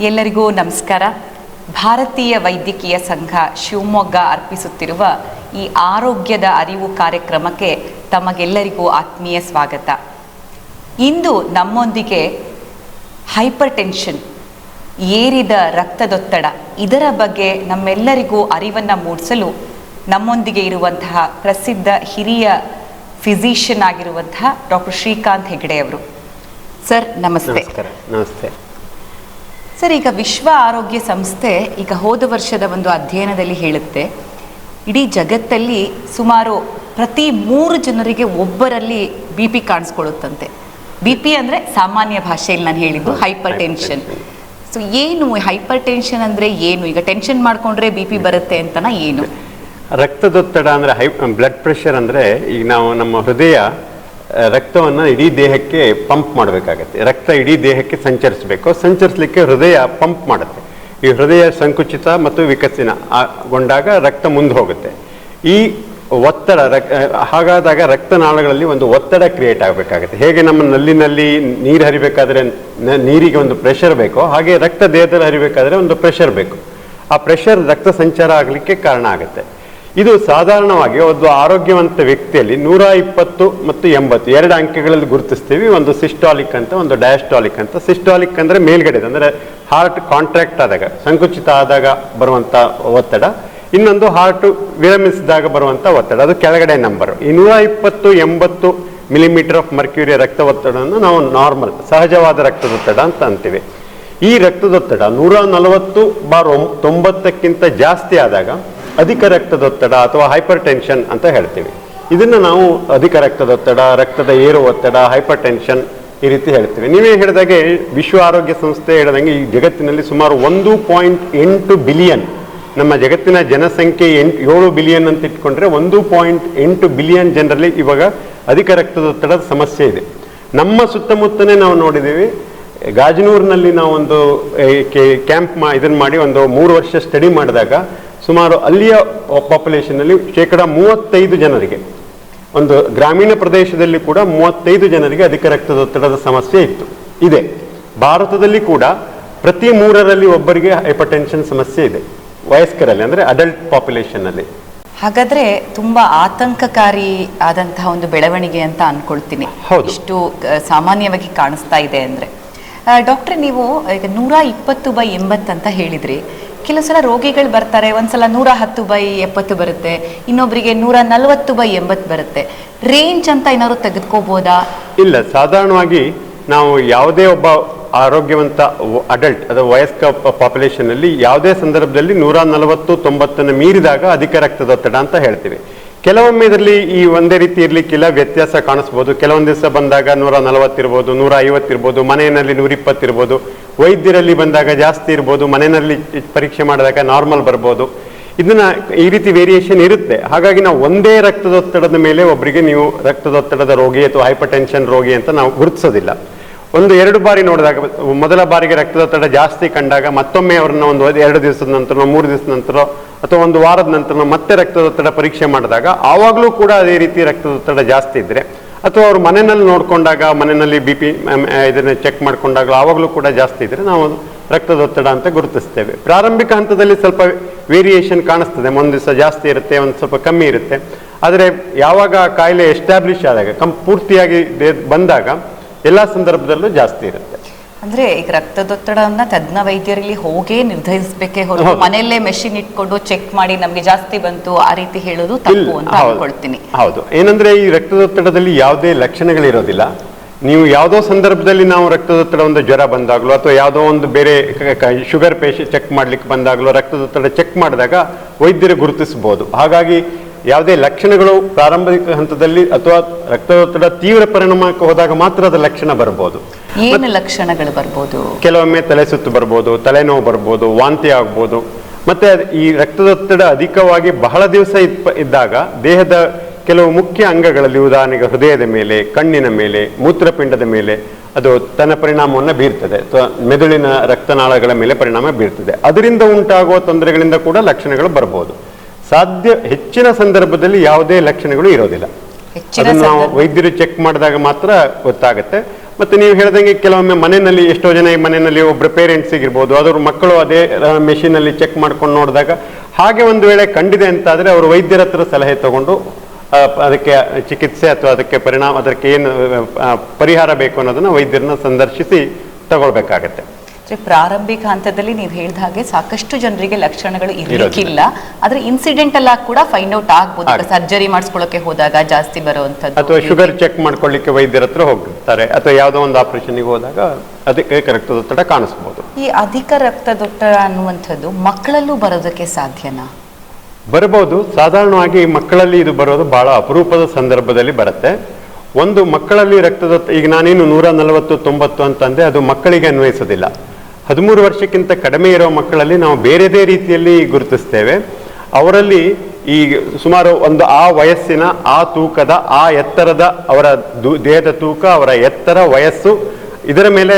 ಎಲ್ಲರಿಗೂ ನಮಸ್ಕಾರ. ಭಾರತೀಯ ವೈದ್ಯಕೀಯ ಸಂಘ ಶಿವಮೊಗ್ಗ ಅರ್ಪಿಸುತ್ತಿರುವ ಈ ಆರೋಗ್ಯದ ಅರಿವು ಕಾರ್ಯಕ್ರಮಕ್ಕೆ ತಮಗೆಲ್ಲರಿಗೂ ಆತ್ಮೀಯ ಸ್ವಾಗತ. ಇಂದು ನಮ್ಮೊಂದಿಗೆ ಹೈಪರ್ ಟೆನ್ಷನ್ ಏರಿದ ರಕ್ತದೊತ್ತಡ ಇದರ ಬಗ್ಗೆ ನಮ್ಮೆಲ್ಲರಿಗೂ ಅರಿವನ್ನು ಮೂಡಿಸಲು ನಮ್ಮೊಂದಿಗೆ ಇರುವಂತಹ ಪ್ರಸಿದ್ಧ ಹಿರಿಯ ಫಿಸಿಷಿಯನ್ ಆಗಿರುವಂತಹ ಡಾಕ್ಟರ್ ಶ್ರೀಕಾಂತ್ ಹೆಗಡೆ ಅವರು ಸರ್, ನಮಸ್ತೆ. ನಮಸ್ತೆ. ಸರ್ ಈಗ ವಿಶ್ವ ಆರೋಗ್ಯ ಸಂಸ್ಥೆ ಈಗ ಹೋದ ವರ್ಷದ ಒಂದು ಅಧ್ಯಯನದಲ್ಲಿ ಹೇಳುತ್ತೆ ಇಡೀ ಜಗತ್ತಲ್ಲಿ ಸುಮಾರು ಪ್ರತಿ ಮೂರು ಜನರಿಗೆ ಒಬ್ಬರಲ್ಲಿ ಬಿ ಪಿ ಕಾಣಿಸ್ಕೊಳ್ಳುತ್ತಂತೆ. ಬಿ ಪಿ ಅಂದರೆ ಸಾಮಾನ್ಯ ಭಾಷೆಯಲ್ಲಿ ನಾನು ಹೇಳಿದ್ದು ಹೈಪರ್ ಟೆನ್ಷನ್ ಸೊ ಏನು ಹೈಪರ್ ಟೆನ್ಷನ್ ಅಂದರೆ ಏನು? ಈಗ ಟೆನ್ಷನ್ ಮಾಡಿಕೊಂಡ್ರೆ ಬಿ ಪಿ ಬರುತ್ತೆ ಅಂತನಾ ಏನು? ರಕ್ತದೊತ್ತಡ ಅಂದರೆ ಹೈ ಬ್ಲಡ್ ಪ್ರೆಷರ್ ಅಂದರೆ ಈಗ ನಾವು ನಮ್ಮ ಹೃದಯ ರಕ್ತವನ್ನ ಇಡೀ ದೇಹಕ್ಕೆ ಪಂಪ್ ಮಾಡಬೇಕಾಗತ್ತೆ. ರಕ್ತ ಇಡೀ ದೇಹಕ್ಕೆ ಸಂಚರಿಸಬೇಕು. ಸಂಚರಿಸಲಿಕ್ಕೆ ಹೃದಯ ಪಂಪ್ ಮಾಡುತ್ತೆ. ಈ ಹೃದಯ ಸಂಕುಚಿತ ಮತ್ತು ವಿಕಸನ ಗೊಂಡಾಗ ರಕ್ತ ಮುಂದೆ ಹೋಗುತ್ತೆ. ಈ ಒತ್ತಡ ರಕ್ ಹಾಗಾದಾಗ ರಕ್ತನಾಳಗಳಲ್ಲಿ ಒಂದು ಒತ್ತಡ ಕ್ರಿಯೇಟ್ ಆಗಬೇಕಾಗುತ್ತೆ. ಹೇಗೆ ನಮ್ಮ ನಲ್ಲಿನಲ್ಲಿ ನೀರು ಹರಿಬೇಕಾದ್ರೆ ನೀರಿಗೆ ಒಂದು ಪ್ರೆಷರ್ ಬೇಕೋ, ಹಾಗೆ ರಕ್ತ ದೇಹದಲ್ಲಿ ಹರಿಬೇಕಾದ್ರೆ ಒಂದು ಪ್ರೆಷರ್ ಬೇಕು. ಆ ಪ್ರೆಷರ್ ರಕ್ತ ಸಂಚಾರ ಆಗಲಿಕ್ಕೆ ಕಾರಣ ಆಗುತ್ತೆ. ಇದು ಸಾಧಾರಣವಾಗಿ ಒಂದು ಆರೋಗ್ಯವಂತ ವ್ಯಕ್ತಿಯಲ್ಲಿ ನೂರ ಇಪ್ಪತ್ತು ಮತ್ತು ಎಂಬತ್ತು, ಎರಡು ಅಂಕೆಗಳಲ್ಲಿ ಗುರುತಿಸ್ತೀವಿ, ಒಂದು ಸಿಸ್ಟಾಲಿಕ್ ಅಂತ, ಒಂದು ಡಯಾಸ್ಟಾಲಿಕ್ ಅಂತ. ಸಿಸ್ಟಾಲಿಕ್ ಅಂದ್ರೆ ಮೇಲ್ಗಡೆ ಅಂದ್ರೆ ಹಾರ್ಟ್ ಕಾಂಟ್ರಾಕ್ಟ್ ಆದಾಗ, ಸಂಕುಚಿತ ಆದಾಗ ಬರುವಂತ ಒತ್ತಡ. ಇನ್ನೊಂದು ಹಾರ್ಟ್ ವಿರಮಿಸಿದಾಗ ಬರುವಂತ ಒತ್ತಡ, ಅದು ಕೆಳಗಡೆ ನಂಬರ್ ಈ ನೂರ ಇಪ್ಪತ್ತು, ಎಂಬತ್ತು ಮಿಲಿಮೀಟರ್ ಆಫ್ ಮರ್ಕ್ಯೂರಿಯ ರಕ್ತ ಒತ್ತಡವನ್ನು ನಾವು ನಾರ್ಮಲ್ ಸಹಜವಾದ ರಕ್ತದೊತ್ತಡ ಅಂತ ಅಂತೀವಿ. ಈ ರಕ್ತದೊತ್ತಡ ನೂರ ನಲವತ್ತು ಬಾರ್ ತೊಂಬತ್ತಕ್ಕಿಂತ ಜಾಸ್ತಿ ಆದಾಗ ಅಧಿಕ ರಕ್ತದೊತ್ತಡ ಅಥವಾ ಹೈಪರ್ ಟೆನ್ಷನ್ ಅಂತ ಹೇಳ್ತೀವಿ. ಇದನ್ನು ನಾವು ಅಧಿಕ ರಕ್ತದೊತ್ತಡ, ರಕ್ತದ ಏರು ಒತ್ತಡ ಹೈಪರ್ ಟೆನ್ಷನ್ ಈ ರೀತಿ ಹೇಳ್ತೀವಿ. ನೀವೇ ಹೇಳಿದಾಗೆ ವಿಶ್ವ ಆರೋಗ್ಯ ಸಂಸ್ಥೆ ಹೇಳಿದಂಗೆ ಈ ಜಗತ್ತಿನಲ್ಲಿ ಸುಮಾರು ಒಂದು ಪಾಯಿಂಟ್ ಎಂಟು ಬಿಲಿಯನ್, ನಮ್ಮ ಜಗತ್ತಿನ ಜನಸಂಖ್ಯೆ ಎಂಟು ಏಳು ಬಿಲಿಯನ್ ಅಂತ ಇಟ್ಕೊಂಡ್ರೆ ಒಂದು ಪಾಯಿಂಟ್ ಎಂಟು ಬಿಲಿಯನ್ ಜನರಲ್ಲಿ ಇವಾಗ ಅಧಿಕ ರಕ್ತದೊತ್ತಡದ ಸಮಸ್ಯೆ ಇದೆ. ನಮ್ಮ ಸುತ್ತಮುತ್ತನೇ ನಾವು ನೋಡಿದ್ದೀವಿ ಗಾಜನೂರಿನಲ್ಲಿ ನಾವು ಒಂದು ಕ್ಯಾಂಪ್ ಮಾ ಇದನ್ನು ಮಾಡಿ ಒಂದು ಮೂರು ವರ್ಷ ಸ್ಟಡಿ ಮಾಡಿದಾಗ ಸುಮಾರು ಅಲ್ಲಿಯ ಪಾಪ್ಯುಲೇಷನ್ನಲ್ಲಿ ಶೇಕಡ ಮೂವತ್ತೈದು ಜನರಿಗೆ ಒಂದು ಗ್ರಾಮೀಣ ಪ್ರದೇಶದಲ್ಲಿ ಕೂಡ ಮೂವತ್ತೈದು ಜನರಿಗೆ ಅಧಿಕ ರಕ್ತದೊತ್ತಡದ ಸಮಸ್ಯೆ ಇತ್ತು. ಇದೆ. ಭಾರತದಲ್ಲಿ ಕೂಡ ಪ್ರತಿ ಮೂರರಲ್ಲಿ ಒಬ್ಬರಿಗೆ ಹೈಪರ್ಟೆನ್ಷನ್ ಸಮಸ್ಯೆ ಇದೆ ವಯಸ್ಕರಲ್ಲಿ ಅಂದರೆ ಅಡಲ್ಟ್ ಪಾಪ್ಯುಲೇಷನ್ನಲ್ಲಿ ಹಾಗಾದ್ರೆ ತುಂಬಾ ಆತಂಕಕಾರಿ ಆದಂತಹ ಒಂದು ಬೆಳವಣಿಗೆ ಅಂತ ಅನ್ಕೊಳ್ತೀನಿ. ಇಷ್ಟು ಸಾಮಾನ್ಯವಾಗಿ ಕಾಣಿಸ್ತಾ ಇದೆ ಅಂದ್ರೆ. ಡಾಕ್ಟ್ರೆ, ನೀವು, ಈಗ ನೂರ ಇಪ್ಪತ್ತು ಬೈ ಎಂಬತ್ತು ಅಂತ ಹೇಳಿದ್ರಿ. ಕೆಲವು ಸಲ ರೋಗಿಗಳು ಬರ್ತಾರೆ, ಒಂದ್ಸಲ ನೂರ ಹತ್ತು ಬೈ ಎಪ್ಪತ್ತು ಬರುತ್ತೆ ಇನ್ನೊಬ್ಬರಿಗೆ ನೂರ ನಲವತ್ತು ಬೈ ಎಂಬತ್ತು ಬರುತ್ತೆ. ರೇಂಜ್ ಅಂತ ಏನಾದ್ರು ತೆಗೆದುಕೋಬೋದಾ? ಇಲ್ಲ, ಸಾಧಾರಣವಾಗಿ ನಾವು ಯಾವುದೇ ಒಬ್ಬ ಆರೋಗ್ಯವಂತ ಅಡಲ್ಟ್, ಅಥವಾ ವಯಸ್ಕ ಪಾಪ್ಯುಲೇಷನ್ ಅಲ್ಲಿ ಯಾವುದೇ ಸಂದರ್ಭದಲ್ಲಿ ನೂರ ನಲವತ್ತು ತೊಂಬತ್ತನ್ನು ಮೀರಿದಾಗ ಅಧಿಕ ರಕ್ತದೊತ್ತಡ ಅಂತ ಹೇಳ್ತೀವಿ. ಕೆಲವೊಮ್ಮೆ ಇದರಲ್ಲಿ ಈ ಒಂದೇ ರೀತಿ ಇರ್ಲಿಕ್ಕಿಲ್ಲ ವ್ಯತ್ಯಾಸ ಕಾಣಿಸ್ಬೋದು. ಕೆಲವೊಂದು ದಿವಸ ಬಂದಾಗ ನೂರ ನಲವತ್ತಿರ್ಬೋದು ನೂರ ಐವತ್ತಿರ್ಬೋದು ಮನೆಯಲ್ಲಿ ನೂರ ಇಪ್ಪತ್ತಿರ್ಬೋದು ವೈದ್ಯರಲ್ಲಿ ಬಂದಾಗ ಜಾಸ್ತಿ ಇರ್ಬೋದು, ಮನೆಯಲ್ಲಿ ಪರೀಕ್ಷೆ ಮಾಡಿದಾಗ ನಾರ್ಮಲ್ ಬರ್ಬೋದು. ಇದನ್ನ ಈ ರೀತಿ ವೇರಿಯೇಷನ್ ಇರುತ್ತೆ. ಹಾಗಾಗಿ ನಾವು ಒಂದೇ ರಕ್ತದೊತ್ತಡದ ಮೇಲೆ ಒಬ್ಬರಿಗೆ ನೀವು ರಕ್ತದೊತ್ತಡದ ರೋಗಿ ಅಥವಾ ಹೈಪರ್ ರೋಗಿ ಅಂತ ನಾವು ಗುರುತಿಸೋದಿಲ್ಲ. ಒಂದು ಎರಡು ಬಾರಿ ನೋಡಿದಾಗ, ಮೊದಲ ಬಾರಿಗೆ ರಕ್ತದೊತ್ತಡ ಜಾಸ್ತಿ ಕಂಡಾಗ ಮತ್ತೊಮ್ಮೆ ಅವ್ರನ್ನ ಒಂದು ಎರಡು ದಿವಸದ ನಂತರ, ಮೂರು ದಿವಸದ ನಂತರ ಅಥವಾ ಒಂದು ವಾರದ ನಂತರ ಮತ್ತೆ ರಕ್ತದೊತ್ತಡ ಪರೀಕ್ಷೆ ಮಾಡಿದಾಗ, ಆವಾಗಲೂ ಕೂಡ ಅದೇ ರೀತಿ ರಕ್ತದೊತ್ತಡ ಜಾಸ್ತಿ ಇದ್ರೆ, ಅಥವಾ ಅವ್ರು ಮನೆಯಲ್ಲಿ ನೋಡಿಕೊಂಡಾಗ, ಮನೆಯಲ್ಲಿ ಬಿ ಪಿ ಇದನ್ನ ಚೆಕ್ ಮಾಡ್ಕೊಂಡಾಗ ಆವಾಗಲೂ ಕೂಡ ಜಾಸ್ತಿ ಇದ್ರೆ ನಾವು ರಕ್ತದೊತ್ತಡ ಅಂತ ಗುರುತಿಸ್ತೇವೆ. ಪ್ರಾರಂಭಿಕ ಹಂತದಲ್ಲಿ ಸ್ವಲ್ಪ ವೇರಿಯೇಷನ್ ಕಾಣಿಸ್ತದೆ. ಒಂದು ದಿವಸ ಜಾಸ್ತಿ ಇರುತ್ತೆ, ಒಂದು ಸ್ವಲ್ಪ ಕಮ್ಮಿ ಇರುತ್ತೆ. ಆದರೆ ಯಾವಾಗ ಕಾಯಿಲೆ ಎಸ್ಟಾಬ್ಲಿಷ್ ಆದಾಗ ಕಂ ಪೂರ್ತಿಯಾಗಿ ಬಂದಾಗ ಎಲ್ಲ ಸಂದರ್ಭದಲ್ಲೂ ಜಾಸ್ತಿ ಇರುತ್ತೆ. ಅಂದ್ರೆ ಈಗ ರಕ್ತದೊತ್ತಡವನ್ನ ತಜ್ಞ ವೈದ್ಯರಲ್ಲಿ ಹೋಗೇ ನಿರ್ಧರಿಸಬೇಕೇ ಹೊರತು ಮನೆಯಲ್ಲೇ ಮೆಷಿನ್ ಇಟ್ಕೊಂಡು ಚೆಕ್ ಮಾಡಿ ನಮ್ಗೆ ಜಾಸ್ತಿ ಬಂತು ಆ ರೀತಿ ಹೇಳೋದು ತಪ್ಪು ಅಂತ. ಅನ್ಕೊಳ್ತೀನಿ. ಹೌದು. ಏನಂದ್ರೆ ಈ ರಕ್ತದೊತ್ತಡದಲ್ಲಿ ಯಾವುದೇ ಲಕ್ಷಣಗಳಿರೋದಿಲ್ಲ. ನೀವು ಯಾವುದೋ ಸಂದರ್ಭದಲ್ಲಿ ನಾವು ರಕ್ತದೊತ್ತಡ ಒಂದು ಜ್ವರ ಬಂದಾಗಲೋ ಅಥವಾ ಯಾವುದೋ ಒಂದು ಬೇರೆ ಶುಗರ್ ಪೇಷ ಚೆಕ್ ಮಾಡ್ಲಿಕ್ಕೆ ಬಂದಾಗಲೋ ರಕ್ತದೊತ್ತಡ ಚೆಕ್ ಮಾಡಿದಾಗ ವೈದ್ಯರು ಗುರುತಿಸಬಹುದು ಹಾಗಾಗಿ ಯಾವುದೇ ಲಕ್ಷಣಗಳು ಪ್ರಾರಂಭಿಕ ಹಂತದಲ್ಲಿ ಅಥವಾ ರಕ್ತದೊತ್ತಡ ತೀವ್ರ ಪರಿಣಾಮಕ್ಕೆ ಹೋದಾಗ ಮಾತ್ರ ಅದರ ಲಕ್ಷಣ ಬರಬಹುದು ಏನು ಲಕ್ಷಣಗಳು ಬರ್ಬೋದು? ಕೆಲವೊಮ್ಮೆ ತಲೆ ಸುತ್ತು ಬರ್ಬೋದು ತಲೆನೋವು ಬರ್ಬೋದು ವಾಂತಿ ಆಗ್ಬೋದು. ಮತ್ತೆ ಈ ರಕ್ತದೊತ್ತಡ ಅಧಿಕವಾಗಿ ಬಹಳ ದಿವಸ ಇದ್ದಾಗ ದೇಹದ ಕೆಲವು ಮುಖ್ಯ ಅಂಗಗಳಲ್ಲಿ ಉದಾಹರಣೆಗೆ ಹೃದಯದ ಮೇಲೆ ಕಣ್ಣಿನ ಮೇಲೆ ಮೂತ್ರಪಿಂಡದ ಮೇಲೆ ಅದು ತನ್ನ ಪರಿಣಾಮವನ್ನು ಬೀರ್ತದೆ. ಅಥವಾ ಮೆದುಳಿನ ರಕ್ತನಾಳಗಳ ಮೇಲೆ ಪರಿಣಾಮ ಬೀರ್ತದೆ. ಅದರಿಂದ ಉಂಟಾಗುವ ತೊಂದರೆಗಳಿಂದ ಕೂಡ ಲಕ್ಷಣಗಳು ಬರಬಹುದು ಸಾಧ್ಯ ಹೆಚ್ಚಿನ ಸಂದರ್ಭದಲ್ಲಿ ಯಾವುದೇ ಲಕ್ಷಣಗಳು ಇರೋದಿಲ್ಲ. ಅದನ್ನು ನಾವು ವೈದ್ಯರು ಚೆಕ್ ಮಾಡಿದಾಗ ಮಾತ್ರ ಗೊತ್ತಾಗುತ್ತೆ. ಮತ್ತು ನೀವು ಹೇಳ್ದಂಗೆ ಕೆಲವೊಮ್ಮೆ ಮನೆಯಲ್ಲಿ ಎಷ್ಟೋ ಜನ ಈ ಮನೆಯಲ್ಲಿ ಒಬ್ಬರು ಪೇರೆಂಟ್ಸ್ ಇರ್ಬೋದು ಅದ್ರ ಮಕ್ಕಳು ಅದೇ ಮೆಷಿನಲ್ಲಿ ಚೆಕ್ ಮಾಡ್ಕೊಂಡು ನೋಡಿದಾಗ ಹಾಗೆ ಒಂದು ವೇಳೆ ಕಂಡಿದೆ ಅಂತಾದರೆ ಅವರು ವೈದ್ಯರ ಹತ್ರ ಸಲಹೆ ತಗೊಂಡು ಅದಕ್ಕೆ ಚಿಕಿತ್ಸೆ ಅಥವಾ ಅದಕ್ಕೆ ಪರಿಣಾಮ ಅದಕ್ಕೆ ಏನು ಪರಿಹಾರ ಬೇಕು ಅನ್ನೋದನ್ನ ವೈದ್ಯರನ್ನ ಸಂದರ್ಶಿಸಿ ತಗೊಳ್ಬೇಕಾಗತ್ತೆ. ಅಂದ್ರೆ ಪ್ರಾರಂಭಿಕ ಹಂತದಲ್ಲಿ ನೀವು ಹೇಳಿದ ಹಾಗೆ ಸಾಕಷ್ಟು ಜನರಿಗೆ ಲಕ್ಷಣಗಳು ಇರಲಿಕ್ಕಿಲ್ಲ. ಆದ್ರೆ ಇನ್ಸಿಡೆಂಟ್ ಎಲ್ಲ ಕೂಡ ಫೈಂಡ್ ಔಟ್ ಆಗ್ಬೋದು. ಸರ್ಜರಿ ಮಾಡಿಸ್ಕೊಳ್ಳೋಕೆ ಹೋದಾಗ ಜಾಸ್ತಿ ಬರುವಂತದ್ದು ಅಥವಾ ಶುಗರ್ ಚೆಕ್ ಮಾಡ್ಕೊಳ್ಳಿಕ್ಕೆ ವೈದ್ಯರ ಹತ್ರ ಹೋಗ್ತಾರೆ ಅಥವಾ ಯಾವುದೋ ಒಂದು ಆಪರೇಷನ್ಗೆ ಹೋದಾಗ ಅದಕ್ಕೆ ರಕ್ತದೊತ್ತಡ ಕಾಣಿಸ್ಬೋದು. ಈ ಅಧಿಕ ರಕ್ತದೊತ್ತಡ ಅನ್ನುವಂಥದ್ದು ಮಕ್ಕಳಲ್ಲೂ ಬರೋದಕ್ಕೆ ಸಾಧ್ಯನಾ? ಬರಬಹುದು. ಸಾಧಾರಣವಾಗಿ ಮಕ್ಕಳಲ್ಲಿ ಇದು ಬರೋದು ಬಹಳ ಅಪರೂಪದ ಸಂದರ್ಭದಲ್ಲಿ ಬರುತ್ತೆ. ಒಂದು ಮಕ್ಕಳಲ್ಲಿ ರಕ್ತದೊತ್ತ ಈಗ ನಾನೇನು ನೂರ ನಲವತ್ತು ತೊಂಬತ್ತು ಅಂತಂದೆ ಅದು ಮಕ್ಕಳಿಗೆ ಅನ್ವಯಿಸೋದಿಲ್ಲ. ಹದಿಮೂರು ವರ್ಷಕ್ಕಿಂತ ಕಡಿಮೆ ಇರೋ ಮಕ್ಕಳಲ್ಲಿ ನಾವು ಬೇರೆದೇ ರೀತಿಯಲ್ಲಿ ಗುರುತಿಸ್ತೇವೆ. ಅವರಲ್ಲಿ ಈ ಸುಮಾರು ಒಂದು ಆ ವಯಸ್ಸಿನ, ಆ ತೂಕದ, ಆ ಎತ್ತರದ ಅವರ ದೇಹದ ತೂಕ, ಅವರ ಎತ್ತರ ವಯಸ್ಸು, ಇದರ ಮೇಲೆ